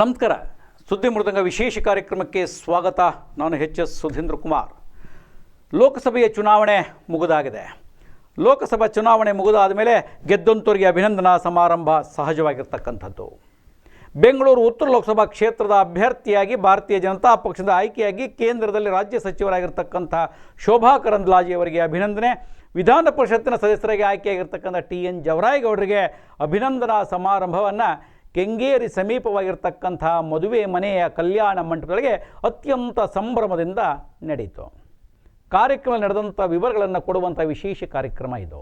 ನಮಸ್ಕಾರ. ಸುದ್ದಿ ಮೃದಂಗ ವಿಶೇಷ ಕಾರ್ಯಕ್ರಮಕ್ಕೆ ಸ್ವಾಗತ. ನಾನು ಎಚ್ ಎಸ್ ಸುಧೀಂದ್ರ ಕುಮಾರ್. ಲೋಕಸಭೆಯ ಚುನಾವಣೆ ಮುಗಿದಾಗಿದೆ. ಲೋಕಸಭಾ ಚುನಾವಣೆ ಮುಗಿದಾದ ಮೇಲೆ ಗೆದ್ದಂತವರಿಗೆ ಅಭಿನಂದನಾ ಸಮಾರಂಭ ಸಹಜವಾಗಿರ್ತಕ್ಕಂಥದ್ದು. ಬೆಂಗಳೂರು ಉತ್ತರ ಲೋಕಸಭಾ ಕ್ಷೇತ್ರದ ಅಭ್ಯರ್ಥಿಯಾಗಿ ಭಾರತೀಯ ಜನತಾ ಪಕ್ಷದ ಆಯ್ಕೆಯಾಗಿ ಕೇಂದ್ರದಲ್ಲಿ ರಾಜ್ಯ ಸಚಿವರಾಗಿರ್ತಕ್ಕಂಥ ಶೋಭಾ ಕರಂದ್ಲಾಜೆಯವರಿಗೆ ಅಭಿನಂದನೆ. ವಿಧಾನ ಪರಿಷತ್ತಿನ ಸದಸ್ಯರಾಗಿ ಆಯ್ಕೆಯಾಗಿರ್ತಕ್ಕಂಥ ಟಿ ಎನ್ ಜವರಾಯಗೌಡರಿಗೆ ಅಭಿನಂದನಾ ಸಮಾರಂಭವನ್ನು ಕೆಂಗೇರಿ ಸಮೀಪವಾಗಿರ್ತಕ್ಕಂಥ ಮದುವೆ ಮನೆಯ ಕಲ್ಯಾಣ ಮಂಟಪಗಳಿಗೆ ಅತ್ಯಂತ ಸಂಭ್ರಮದಿಂದ ನಡೆಯಿತು. ಕಾರ್ಯಕ್ರಮ ನಡೆದಂಥ ವಿವರಗಳನ್ನು ಕೊಡುವಂಥ ವಿಶೇಷ ಕಾರ್ಯಕ್ರಮ ಇದು.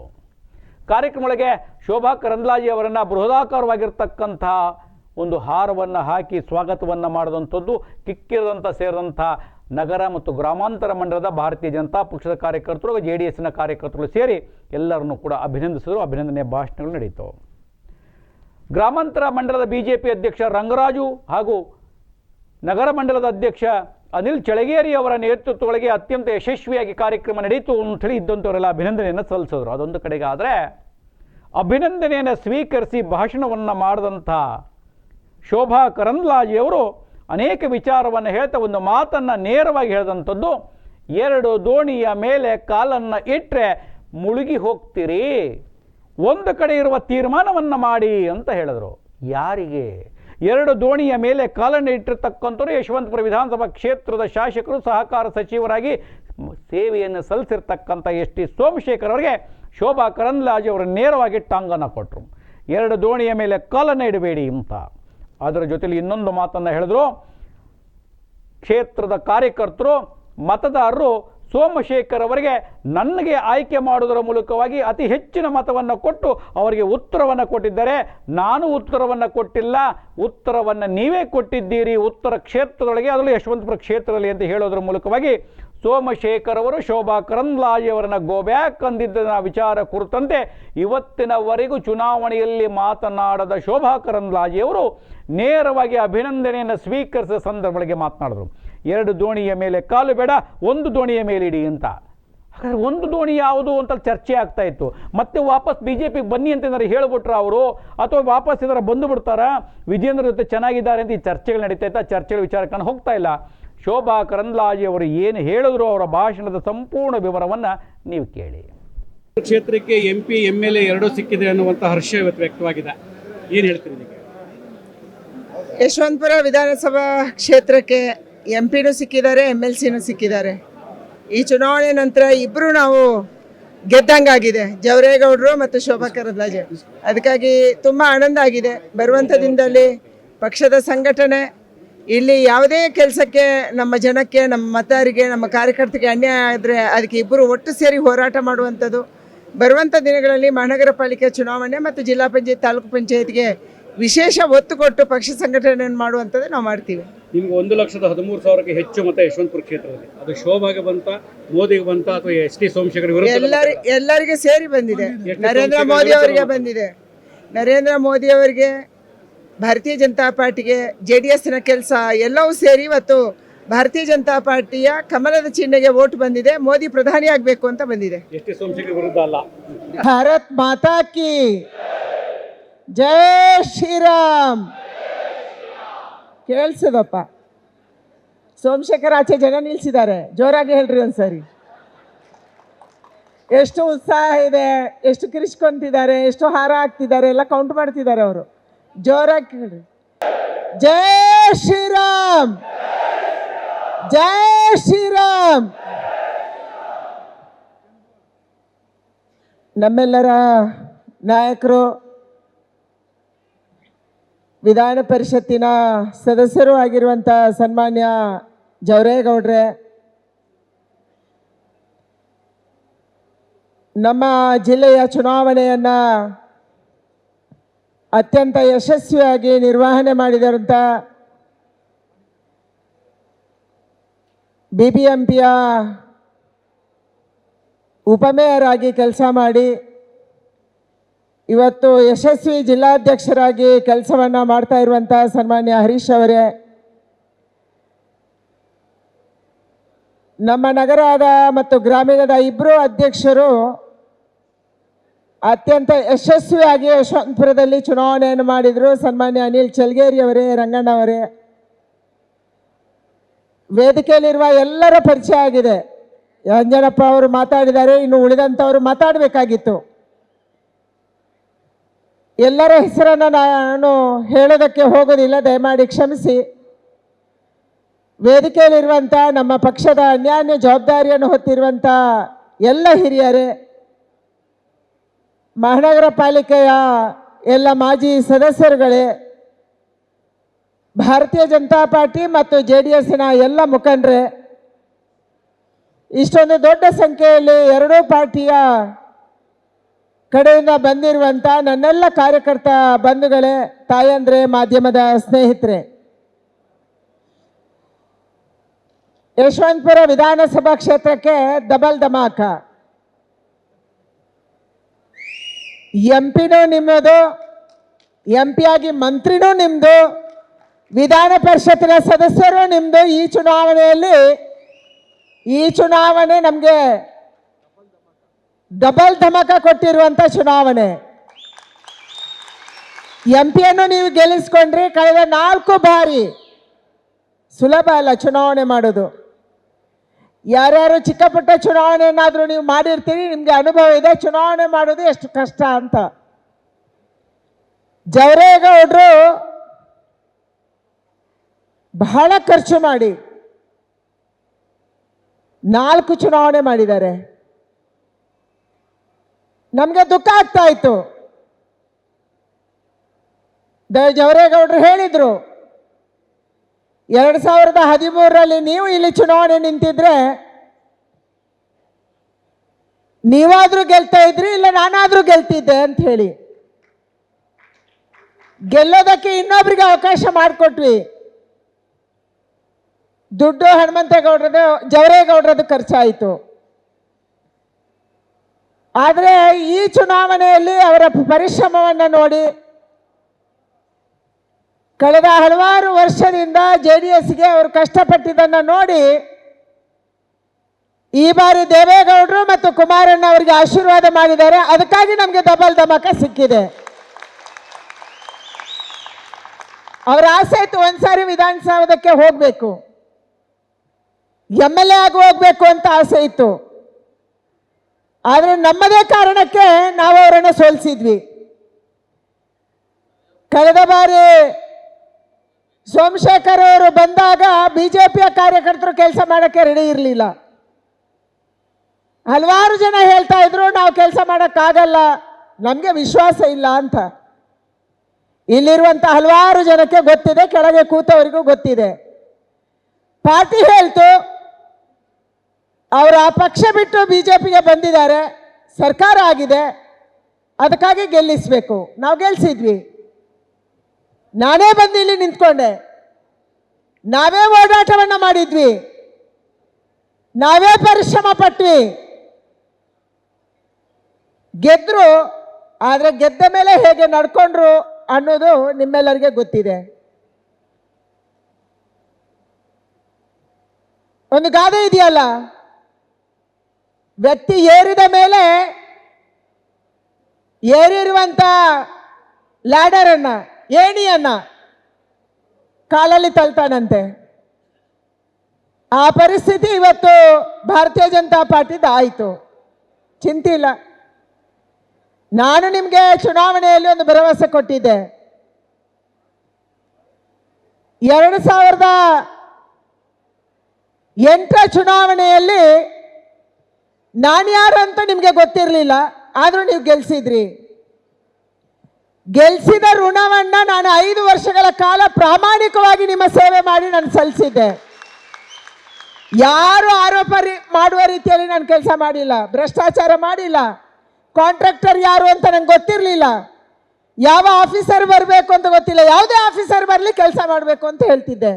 ಕಾರ್ಯಕ್ರಮಗಳಿಗೆ ಶೋಭಾ ಕರಂದ್ಲಾಜಿ ಅವರನ್ನು ಬೃಹದಾಕಾರವಾಗಿರ್ತಕ್ಕಂಥ ಒಂದು ಹಾರವನ್ನು ಹಾಕಿ ಸ್ವಾಗತವನ್ನು ಮಾಡಿದಂಥದ್ದು ಕಿಕ್ಕಿರದಂಥ ಸೇರಿದಂಥ ನಗರ ಮತ್ತು ಗ್ರಾಮಾಂತರ ಮಂಡಲದ ಭಾರತೀಯ ಜನತಾ ಪಕ್ಷದ ಕಾರ್ಯಕರ್ತರು ಜೆ ಡಿ ಎಸ್ನ ಕಾರ್ಯಕರ್ತರು ಸೇರಿ ಎಲ್ಲರನ್ನೂ ಕೂಡ ಅಭಿನಂದಿಸಿದರು. ಅಭಿನಂದನೆ ಭಾಷಣಗಳು ನಡೆಯಿತು. ಗ್ರಾಮಾಂತರ ಮಂಡಲದ ಬಿ ಜೆ ಪಿ ಅಧ್ಯಕ್ಷ ರಂಗರಾಜು ಹಾಗೂ ನಗರ ಮಂಡಲದ ಅಧ್ಯಕ್ಷ ಅನಿಲ್ ಚಳಗೇರಿ ಅವರ ನೇತೃತ್ವಗಳಿಗೆ ಅತ್ಯಂತ ಯಶಸ್ವಿಯಾಗಿ ಕಾರ್ಯಕ್ರಮ ನಡೆಯಿತು ಅಂತೇಳಿ ಇದ್ದಂಥವರೆಲ್ಲ ಅಭಿನಂದನೆಯನ್ನು ಸಲ್ಲಿಸಿದ್ರು. ಅದೊಂದು ಕಡೆಗೆ ಅಭಿನಂದನೆಯನ್ನು ಸ್ವೀಕರಿಸಿ ಭಾಷಣವನ್ನು ಮಾಡಿದಂಥ ಶೋಭಾ ಕರಂದ್ಲಾಜೆಯವರು ಅನೇಕ ವಿಚಾರವನ್ನು ಹೇಳ್ತಾ ಒಂದು ಮಾತನ್ನು ನೇರವಾಗಿ ಹೇಳಿದಂಥದ್ದು, ಎರಡು ದೋಣಿಯ ಮೇಲೆ ಕಾಲನ್ನು ಇಟ್ಟರೆ ಮುಳುಗಿ ಹೋಗ್ತೀರಿ. ಒಂದು ಕಡೆ ಇರುವ ತೀರ್ಮಾನವನ್ನು ಮಾಡಿ ಅಂತ ಹೇಳಿದರು. ಯಾರಿಗೆ? ಎರಡು ದೋಣಿಯ ಮೇಲೆ ಕಾಲನ್ನು ಇಟ್ಟಿರ್ತಕ್ಕಂಥವ್ರು ಯಶವಂತಪುರ ವಿಧಾನಸಭಾ ಕ್ಷೇತ್ರದ ಶಾಸಕರು, ಸಹಕಾರ ಸಚಿವರಾಗಿ ಸೇವೆಯನ್ನು ಸಲ್ಲಿಸಿರ್ತಕ್ಕಂಥ ಎಸ್ ಟಿ ಸೋಮಶೇಖರ್ ಅವರಿಗೆ ಶೋಭಾ ಕರಂದ್ಲಾಜೆ ಅವರು ನೇರವಾಗಿ ಟಾಂಗನ್ನು ಕೊಟ್ಟರು ಎರಡು ದೋಣಿಯ ಮೇಲೆ ಕಾಲನ್ನು ಇಡಬೇಡಿ ಅಂತ. ಅದರ ಜೊತೆಲಿ ಇನ್ನೊಂದು ಮಾತನ್ನು ಹೇಳಿದ್ರು. ಕ್ಷೇತ್ರದ ಕಾರ್ಯಕರ್ತರು, ಮತದಾರರು ಸೋಮಶೇಖರ್ ಅವರಿಗೆ ನನಗೆ ಆಯ್ಕೆ ಮಾಡುವುದರ ಮೂಲಕವಾಗಿ ಅತಿ ಹೆಚ್ಚಿನ ಮತವನ್ನು ಕೊಟ್ಟು ಅವರಿಗೆ ಉತ್ತರವನ್ನು ಕೊಟ್ಟಿದ್ದಾರೆ ನಾನು ಉತ್ತರವನ್ನು ಕೊಟ್ಟಿಲ್ಲ. ಉತ್ತರವನ್ನು ನೀವೇ ಕೊಟ್ಟಿದ್ದೀರಿ. ಉತ್ತರ ಕ್ಷೇತ್ರದೊಳಗೆ ಅದರಲ್ಲಿ ಯಶವಂತಪುರ ಕ್ಷೇತ್ರದಲ್ಲಿ ಅಂತ ಹೇಳೋದ್ರ ಮೂಲಕವಾಗಿ ಸೋಮಶೇಖರ್ ಅವರು ಶೋಭಾ ಗೋ ಗೋಬ್ಯಾಕ್ ಅಂದಿದ್ದ ವಿಚಾರ ಕುರಿತಂತೆ ಇವತ್ತಿನವರೆಗೂ ಚುನಾವಣೆಯಲ್ಲಿ ಮಾತನಾಡದ ಶೋಭಾ ಕರಂದ್ಲಾಜೆಯವರು ನೇರವಾಗಿ ಅಭಿನಂದನೆಯನ್ನು ಸ್ವೀಕರಿಸಿದ ಸಂದರ್ಭಗಳಿಗೆ ಮಾತನಾಡಿದರು. ಎರಡು ದೋಣಿಯ ಮೇಲೆ ಕಾಲು ಬೇಡ ಒಂದು ದೋಣಿಯ ಮೇಲೆ ಇಡಿ ಅಂತ. ಹಾಗಾದರೆ ಒಂದು ದೋಣಿ ಯಾವುದು ಅಂತ ಚರ್ಚೆ ಆಗ್ತಾ ಇತ್ತು. ಮತ್ತೆ ವಾಪಸ್ ಬಿ ಜೆ ಪಿಗೆ ಬನ್ನಿ ಅಂತ ಏನಾರು ಹೇಳ್ಬಿಟ್ರ ಅವರು? ಅಥವಾ ವಾಪಸ್ ಏನಾರು ಬಂದು ಬಿಡ್ತಾರಾ? ವಿಜೇಂದ್ರ ಜೊತೆ ಚೆನ್ನಾಗಿದ್ದಾರೆ ಅಂತ ಈ ಚರ್ಚೆಗಳು ನಡೀತಾ ಇತ್ತು. ಆ ಚರ್ಚೆಗಳ ವಿಚಾರಕ್ಕೆ ಹೋಗ್ತಾ ಇಲ್ಲ. ಶೋಭಾ ಕರಂದ್ಲಾಜಿ ಅವರು ಏನು ಹೇಳಿದ್ರು ಅವರ ಭಾಷಣದ ಸಂಪೂರ್ಣ ವಿವರವನ್ನು ನೀವು ಕೇಳಿ. ಕ್ಷೇತ್ರಕ್ಕೆ M P M L A ಎರಡೂ ಸಿಕ್ಕಿದೆ ಅನ್ನುವಂಥ ಹರ್ಷ ಇವತ್ತು ವ್ಯಕ್ತವಾಗಿದೆ. ಏನು ಹೇಳ್ತೀರಿ ಯಶವಂತಪುರ ವಿಧಾನಸಭಾ ಕ್ಷೇತ್ರಕ್ಕೆ ಎಂ ಪಿನೂ ಸಿಕ್ಕಿದ್ದಾರೆ ಎಂ ಎಲ್ ಸಿನೂ ಸಿಕ್ಕಿದ್ದಾರೆ. ಈ ಚುನಾವಣೆ ನಂತರ ಇಬ್ಬರು ನಾವು ಗೆದ್ದಂಗಾಗಿದೆ. ಜವರೇಗೌಡರು ಮತ್ತು ಶೋಭಾ ಕರಂದ್ಲಾಜೆ. ಅದಕ್ಕಾಗಿ ತುಂಬ ಆನಂದ ಆಗಿದೆ. ಬರುವಂಥ ದಿನದಲ್ಲಿ ಪಕ್ಷದ ಸಂಘಟನೆ, ಇಲ್ಲಿ ಯಾವುದೇ ಕೆಲಸಕ್ಕೆ ನಮ್ಮ ಜನಕ್ಕೆ, ನಮ್ಮ ಮತದಾರಿಗೆ ನಮ್ಮ ಕಾರ್ಯಕರ್ತರಿಗೆ ಅನ್ಯಾಯ ಆದರೆ ಅದಕ್ಕೆ ಇಬ್ಬರು ಒಟ್ಟು ಸೇರಿ ಹೋರಾಟ ಮಾಡುವಂಥದ್ದು. ಬರುವಂಥ ದಿನಗಳಲ್ಲಿ ಮಹಾನಗರ ಪಾಲಿಕೆ ಚುನಾವಣೆ ಮತ್ತು ಜಿಲ್ಲಾ ಪಂಚಾಯತ್, ತಾಲೂಕು ಪಂಚಾಯತ್ಗೆ ವಿಶೇಷ ಒತ್ತು ಕೊಟ್ಟು ಪಕ್ಷ ಸಂಘಟನೆಯನ್ನು ಮಾಡುವಂಥದ್ದೇ ನಾವು ಮಾಡ್ತೀವಿ. ನಿಮ್ಗೆ ಒಂದು ಲಕ್ಷದ ಹದಿಮೂರು ಸಾವಿರಕ್ಕೆ ಹೆಚ್ಚು ಮತ ಯಶವಂತಪುರ ಕ್ಷೇತ್ರದಲ್ಲಿ. ಅದು ಶೋಭಾಗೆ ಬಂತ ಮೋದಿಗೆ ಬಂತ ಅಥವಾ ಎಸ್ ಟಿ ಸೋಮಶೇಖರ್ ವಿರುದ್ಧ ಎಲ್ಲರಿ ಎಲ್ಲರಿಗೆ ಸೇರಿ ಬಂದಿದೆ. ನರೇಂದ್ರ ಮೋದಿ ಅವರಿಗೆ ಬಂದಿದೆ. ನರೇಂದ್ರ ಮೋದಿ ಅವರಿಗೆ ಭಾರತೀಯ ಜನತಾ ಪಾರ್ಟಿಗೆ ಜೆ ಡಿ ಎಸ್ನ ಕೆಲಸ ಎಲ್ಲವೂ ಸೇರಿ ಇವತ್ತು ಭಾರತೀಯ ಜನತಾ ಪಾರ್ಟಿಯ ಕಮಲದ ಚಿಹ್ನೆಗೆ ವೋಟ್ ಬಂದಿದೆ. ಮೋದಿ ಪ್ರಧಾನಿ ಆಗಬೇಕು ಅಂತ ಬಂದಿದೆ. ಎಸ್ ಟಿ ಸೋಮಶೇಖರ್ ವಿರುದ್ಧ ಅಲ್ಲ. ಭಾರತ್ ಮಾತಾ ಕಿ ಜಯ ಶ್ರೀರಾಮ್. ಕೇಳಿಸದಪ್ಪ. ಸೋಮಶೇಖರ್ ಆಚೆ ಜನ ನಿಲ್ಸಿದ್ದಾರೆ. ಜೋರಾಗಿ ಹೇಳ್ರಿ ಒಂದ್ಸರಿ. ಎಷ್ಟು ಉತ್ಸಾಹ ಇದೆ, ಎಷ್ಟು ಕಿರಿಸ್ಕೊಂತಿದ್ದಾರೆ ಎಷ್ಟು ಹಾರ ಹಾಕ್ತಿದ್ದಾರೆ, ಎಲ್ಲ ಕೌಂಟ್ ಮಾಡ್ತಿದ್ದಾರೆ ಅವರು. ಜೋರಾಗಿ ಕೇಳ್ರಿ. ಜಯ ಶ್ರೀರಾಮ್. ಜಯ ಶ್ರೀರಾಮ್. ನಮ್ಮೆಲ್ಲರ ನಾಯಕರು ವಿಧಾನ ಪರಿಷತ್ತಿನ ಸದಸ್ಯರು ಆಗಿರುವಂಥ ಸನ್ಮಾನ್ಯ ಜವರೇಗೌಡ್ರೆ, ನಮ್ಮ ಜಿಲ್ಲೆಯ ಚುನಾವಣೆಯನ್ನು ಅತ್ಯಂತ ಯಶಸ್ವಿಯಾಗಿ ನಿರ್ವಹಣೆ ಮಾಡಿದಂಥ ಬಿ ಬಿ ಎಂ ಪಿಯ ಉಪಮೇಯರ್ ಆಗಿ ಕೆಲಸ ಮಾಡಿ ಇವತ್ತು ಯಶಸ್ವಿ ಜಿಲ್ಲಾಧ್ಯಕ್ಷರಾಗಿ ಕೆಲಸವನ್ನು ಮಾಡ್ತಾ ಇರುವಂಥ ಸನ್ಮಾನ್ಯ ಹರೀಶ್ ಅವರೇ, ನಮ್ಮ ನಗರದ ಮತ್ತು ಗ್ರಾಮೀಣದ ಇಬ್ಬರು ಅಧ್ಯಕ್ಷರು ಅತ್ಯಂತ ಯಶಸ್ವಿಯಾಗಿ ಯಶವಂತಪುರದಲ್ಲಿ ಚುನಾವಣೆಯನ್ನು ಮಾಡಿದರು. ಸನ್ಮಾನ್ಯ ಅನಿಲ್ ಚಲ್ಗೇರಿ ಅವರೇ, ರಂಗಣ್ಣ ಅವರೇ. ವೇದಿಕೆಯಲ್ಲಿರುವ ಎಲ್ಲರ ಪರಿಚಯ ಆಗಿದೆ. ಅಂಜನಪ್ಪ ಅವರು ಮಾತಾಡಿದ್ದಾರೆ, ಇನ್ನು ಉಳಿದಂಥವರು ಮಾತಾಡಬೇಕಾಗಿತ್ತು. ಎಲ್ಲರ ಹೆಸರನ್ನು ನಾನು ಹೇಳೋದಕ್ಕೆ ಹೋಗೋದಿಲ್ಲ, ದಯಮಾಡಿ ಕ್ಷಮಿಸಿ. ವೇದಿಕೆಯಲ್ಲಿರುವಂಥ ನಮ್ಮ ಪಕ್ಷದ ಅನ್ಯಾನ್ಯ ಜವಾಬ್ದಾರಿಯನ್ನು ಹೊತ್ತಿರುವಂಥ ಎಲ್ಲ ಹಿರಿಯರೇ, ಮಹಾನಗರ ಪಾಲಿಕೆಯ ಎಲ್ಲ ಮಾಜಿ ಸದಸ್ಯರುಗಳೇ, ಭಾರತೀಯ ಜನತಾ ಪಾರ್ಟಿ ಮತ್ತು ಜೆ ಡಿ ಎಸ್ಸಿನ ಎಲ್ಲ ಮುಖಂಡರೇ, ಇಷ್ಟೊಂದು ದೊಡ್ಡ ಸಂಖ್ಯೆಯಲ್ಲಿ ಎರಡೂ ಪಾರ್ಟಿಯ ಕಡೆಯಿಂದ ಬಂದಿರುವಂಥ ನನ್ನೆಲ್ಲ ಕಾರ್ಯಕರ್ತ ಬಂಧುಗಳೇ, ತಾಯಂದ್ರೆ, ಮಾಧ್ಯಮದ ಸ್ನೇಹಿತರೆ. ಯಶವಂತಪುರ ವಿಧಾನಸಭಾ ಕ್ಷೇತ್ರಕ್ಕೆ ಡಬಲ್ ಧಮಾಕ. ಎಂ ಪಿನೂ ನಿಮ್ಮದು, ಎಂ ಪಿ ಆಗಿ ಮಂತ್ರಿನೂ ನಿಮ್ಮದು ವಿಧಾನ ಪರಿಷತ್ತಿನ ಸದಸ್ಯರು ನಿಮ್ಮದು ಈ ಚುನಾವಣೆಯಲ್ಲಿ, ಈ ಚುನಾವಣೆ ನಮಗೆ ಡಬಲ್ ಧಮಕ ಕೊಟ್ಟಿರುವಂಥ ಚುನಾವಣೆ. ಎಂ ಪಿಯನ್ನು ನೀವು ಗೆಲ್ಲಿಸ್ಕೊಂಡ್ರಿ ಕಳೆದ ನಾಲ್ಕು ಬಾರಿ ಸುಲಭ ಅಲ್ಲ ಚುನಾವಣೆ ಮಾಡೋದು. ಯಾರ್ಯಾರು ಚಿಕ್ಕ ಪುಟ್ಟ ಚುನಾವಣೆಯನ್ನಾದರೂ ನೀವು ಮಾಡಿರ್ತೀರಿ, ನಿಮಗೆ ಅನುಭವ ಇದೆ, ಚುನಾವಣೆ ಮಾಡೋದು ಎಷ್ಟು ಕಷ್ಟ ಅಂತ. ಜವರೇಗೌಡರು ಬಹಳ ಖರ್ಚು ಮಾಡಿ ನಾಲ್ಕು ಚುನಾವಣೆ ಮಾಡಿದ್ದಾರೆ. ನಮಗೆ ದುಃಖ ಆಗ್ತಾ ಇತ್ತು. ಜವರೇ ಜವರೇಗೌಡರು ಹೇಳಿದರು, ಎರಡು ಸಾವಿರದ ಹದಿಮೂರರಲ್ಲಿ ನೀವು ಇಲ್ಲಿ ಚುನಾವಣೆ ನಿಂತಿದ್ರೆ, ನೀವಾದರೂ ಗೆಲ್ತಾ ಇದ್ರಿ, ಇಲ್ಲ ನಾನಾದರೂ ಗೆಲ್ತಿದ್ದೆ ಅಂತ ಹೇಳಿ. ಗೆಲ್ಲೋದಕ್ಕೆ ಇನ್ನೊಬ್ರಿಗೆ ಅವಕಾಶ ಮಾಡಿಕೊಟ್ವಿ. ದುಡ್ಡು ಹನುಮಂತೇಗೌಡ್ರದ್ದು, ಜವರೇಗೌಡ್ರದ್ದು ಖರ್ಚಾಯಿತು. ಆದರೆ ಈ ಚುನಾವಣೆಯಲ್ಲಿ ಅವರ ಪರಿಶ್ರಮವನ್ನು ನೋಡಿ ಕಳೆದ ಹಲವಾರು ವರ್ಷದಿಂದ ಜೆ ಡಿ ಎಸ್ಗೆ ಅವರು ಕಷ್ಟಪಟ್ಟಿದ್ದನ್ನು ನೋಡಿ ಈ ಬಾರಿ ದೇವೇಗೌಡರು ಮತ್ತು ಕುಮಾರಣ್ಣ ಅವರಿಗೆ ಆಶೀರ್ವಾದ ಮಾಡಿದ್ದಾರೆ. ಅದಕ್ಕಾಗಿ ನಮಗೆ ಡಬಲ್ ಧಮಕ ಸಿಕ್ಕಿದೆ. ಅವರ ಆಸೆ ಇತ್ತು ಒಂದ್ಸಾರಿ ವಿಧಾನಸೌಧಕ್ಕೆ ಹೋಗಬೇಕು. ಎಂ ಎಲ್ ಎ ಆಗಿ ಹೋಗ್ಬೇಕು ಅಂತ ಆಸೆ ಇತ್ತು. ಆದರೆ ನಮ್ಮದೇ ಕಾರಣಕ್ಕೆ ನಾವು ಅವರನ್ನು ಸೋಲಿಸಿದ್ವಿ. ಕಳೆದ ಬಾರಿ ಸೋಮಶೇಖರ್ ಅವರು ಬಂದಾಗ ಬಿ ಜೆ ಪಿಯ ಕಾರ್ಯಕರ್ತರು ಕೆಲಸ ಮಾಡೋಕ್ಕೆ ರೆಡಿ ಇರಲಿಲ್ಲ. ಹಲವಾರು ಜನ ಹೇಳ್ತಾ ಇದ್ರು, ನಾವು ಕೆಲಸ ಮಾಡೋಕ್ಕಾಗಲ್ಲ, ನಮಗೆ ವಿಶ್ವಾಸ ಇಲ್ಲ ಅಂತ. ಇಲ್ಲಿರುವಂಥ ಹಲವಾರು ಜನಕ್ಕೆ ಗೊತ್ತಿದೆ, ಕೆಳಗೆ ಕೂತವರಿಗೂ ಗೊತ್ತಿದೆ. ಪಾರ್ಟಿ ಹೇಳ್ತು ಅವರು ಆ ಪಕ್ಷ ಬಿಟ್ಟು ಬಿ ಜೆ ಪಿಗೆ ಬಂದಿದ್ದಾರೆ, ಸರ್ಕಾರ ಆಗಿದೆ, ಅದಕ್ಕಾಗಿ ಗೆಲ್ಲಿಸಬೇಕು. ನಾವು ಗೆಲ್ಲಿಸಿದ್ವಿ ನಾನೇ ಬಂದು ಇಲ್ಲಿ ನಿಂತ್ಕೊಂಡೆ. ನಾವೇ ಓಡಾಟವನ್ನು ಮಾಡಿದ್ವಿ. ನಾವೇ ಪರಿಶ್ರಮ ಪಟ್ವಿ. ಗೆದ್ರು, ಆದರೆ ಗೆದ್ದ ಮೇಲೆ ಹೇಗೆ ನಡ್ಕೊಂಡ್ರು ಅನ್ನೋದು ನಿಮ್ಮೆಲ್ಲರಿಗೆ ಗೊತ್ತಿದೆ. ಒಂದು ಗಾದೆ ಇದೆಯಲ್ಲ? ವ್ಯಕ್ತಿ ಏರಿದ ಮೇಲೆ ಏರಿರುವಂಥ ಅನ್ನ ಏಣಿಯನ್ನ ಕಾಲಲ್ಲಿ ತಳ್ತಾನಂತೆ. ಆ ಪರಿಸ್ಥಿತಿ ಇವತ್ತು ಭಾರತೀಯ ಜನತಾ ಪಾರ್ಟಿ ಆಯಿತು. ಚಿಂತೆ ಇಲ್ಲ. ನಾನು ನಿಮಗೆ ಚುನಾವಣೆಯಲ್ಲಿ ಒಂದು ಭರವಸೆ ಕೊಟ್ಟಿದ್ದೆ. ಎರಡು ಸಾವಿರದ ಎಂಟರ ಚುನಾವಣೆಯಲ್ಲಿ ನಾನು ಯಾರು ಅಂತ ನಿಮಗೆ ಗೊತ್ತಿರಲಿಲ್ಲ, ಆದರೂ ನೀವು ಗೆಲ್ಸಿದ್ರಿ. ಗೆಲ್ಸಿದ ಋಣವನ್ನ ನಾನು ಐದು ವರ್ಷಗಳ ಕಾಲ ಪ್ರಾಮಾಣಿಕವಾಗಿ ನಿಮ್ಮ ಸೇವೆ ಮಾಡಿ ನಾನು ಸಲ್ಲಿಸಿದ್ದೆ. ಯಾರು ಆರೋಪ ಮಾಡುವ ರೀತಿಯಲ್ಲಿ ನಾನು ಕೆಲಸ ಮಾಡಿಲ್ಲ, ಭ್ರಷ್ಟಾಚಾರ ಮಾಡಿಲ್ಲ. ಕಾಂಟ್ರಾಕ್ಟರ್ ಯಾರು ಅಂತ ನಂಗೆ ಗೊತ್ತಿರಲಿಲ್ಲ. ಯಾವ ಆಫೀಸರ್ ಬರಬೇಕು ಅಂತ ಗೊತ್ತಿಲ್ಲ, ಯಾವುದೇ ಆಫೀಸರ್ ಬರಲಿ ಕೆಲಸ ಮಾಡಬೇಕು ಅಂತ ಹೇಳ್ತಿದ್ದೆ.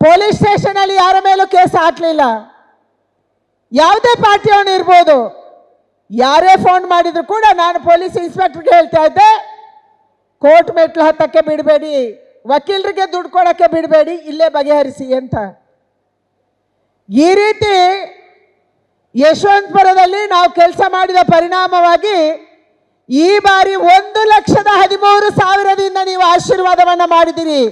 ಪೊಲೀಸ್ ಸ್ಟೇಷನಲ್ಲಿ ಯಾರ ಮೇಲೂ ಕೇಸ್ ಹಾಕಲಿಲ್ಲ. ಯಾವುದೇ ಪಾರ್ಟಿಯವನು ಇರ್ಬೋದು. ಯಾರೇ ಫೋನ್ ಮಾಡಿದ್ರು ಕೂಡ ನಾನು ಪೊಲೀಸ್ ಇನ್ಸ್ಪೆಕ್ಟರ್ಗೆ ಹೇಳ್ತಾ ಇದ್ದೆ, ಕೋರ್ಟ್ ಮೆಟ್ಲು ಹತ್ತಕ್ಕೆ ಬಿಡಬೇಡಿ, ವಕೀಲರಿಗೆ ದುಡ್ಡು ಕೊಡೋಕ್ಕೆ ಬಿಡಬೇಡಿ, ಇಲ್ಲೇ ಬಗೆಹರಿಸಿ ಅಂತ. ಈ ರೀತಿ ಯಶವಂತಪುರದಲ್ಲಿ ನಾವು ಕೆಲಸ ಮಾಡಿದ ಪರಿಣಾಮವಾಗಿ ಈ ಬಾರಿ ಒಂದು ಲಕ್ಷದ ಹದಿಮೂರು ಸಾವಿರದಿಂದ ನೀವು ಆಶೀರ್ವಾದವನ್ನು ಮಾಡಿದಿರಿ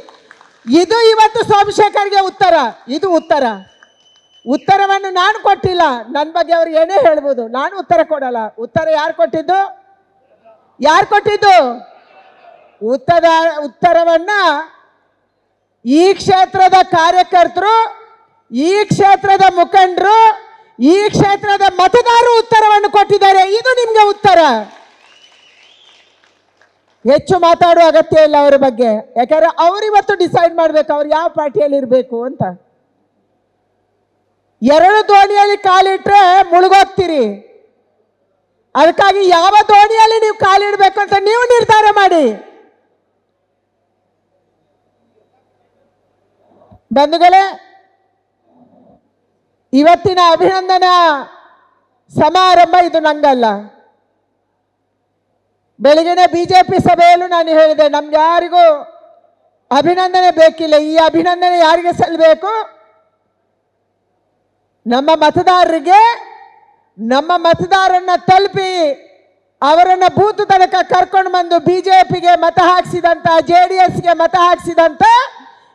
ಇದು ಇವತ್ತು ಸೋಮಶೇಖರ್ಗೆ ಉತ್ತರ. ಇದು ಉತ್ತರ. ಉತ್ತರವನ್ನು ನಾನು ಕೊಟ್ಟಿಲ್ಲ. ನನ್ನ ಬಗ್ಗೆ ಅವ್ರು ಏನೇ ಹೇಳ್ಬೋದು, ನಾನು ಉತ್ತರ ಕೊಡಲ್ಲ. ಉತ್ತರ ಯಾರು ಕೊಟ್ಟಿದ್ದು? ಯಾರು ಕೊಟ್ಟಿದ್ದು? ಉತ್ತರ ಉತ್ತರವನ್ನ ಈ ಕ್ಷೇತ್ರದ ಕಾರ್ಯಕರ್ತರು, ಈ ಕ್ಷೇತ್ರದ ಮುಖಂಡರು, ಈ ಕ್ಷೇತ್ರದ ಮತದಾರರು ಉತ್ತರವನ್ನು ಕೊಟ್ಟಿದ್ದಾರೆ. ಇದು ನಿಮ್ಗೆ ಉತ್ತರ. ಹೆಚ್ಚು ಮಾತಾಡುವ ಅಗತ್ಯ ಇಲ್ಲ ಅವರ ಬಗ್ಗೆ. ಯಾಕಂದ್ರೆ ಅವರಿವತ್ತು ಡಿಸೈಡ್ ಮಾಡ್ಬೇಕು, ಅವ್ರು ಯಾವ ಪಾರ್ಟಿಯಲ್ಲಿ ಇರಬೇಕು ಅಂತ. ಎರಡು ದೋಣಿಯಲ್ಲಿ ಕಾಲಿಟ್ರೆ ಮುಳುಗೋಗ್ತೀರಿ. ಅದಕ್ಕಾಗಿ ಯಾವ ದೋಣಿಯಲ್ಲಿ ನೀವು ಕಾಲಿಡಬೇಕು ಅಂತ ನೀವು ನಿರ್ಧಾರ ಮಾಡಿ. ಬಂಧುಗಳೇ, ಇವತ್ತಿನ ಅಭಿನಂದನಾ ಸಮಾರಂಭ ಇದು ನಂಗಲ್ಲ. ಬೆಳಗಿನ ಬಿಜೆಪಿ ಸಭೆಯಲ್ಲೂ ನಾನು ಹೇಳಿದೆ, ನಮ್ಗೆ ಯಾರಿಗೂ ಅಭಿನಂದನೆ ಬೇಕಿಲ್ಲ. ಈ ಅಭಿನಂದನೆ ಯಾರಿಗೆ ಸಲ್ಲಬೇಕು? ನಮ್ಮ ಮತದಾರರಿಗೆ ನಮ್ಮ ಮತದಾರನ್ನ ತಲುಪಿ ಅವರನ್ನ ಬೂತ್ ತನಕ ಕರ್ಕೊಂಡು ಬಂದು ಬಿಜೆಪಿಗೆ ಮತ ಹಾಕಿಸಿದಂತ ಜೆ ಡಿ ಎಸ್ಗೆ ಮತ ಹಾಕಿಸಿದಂತ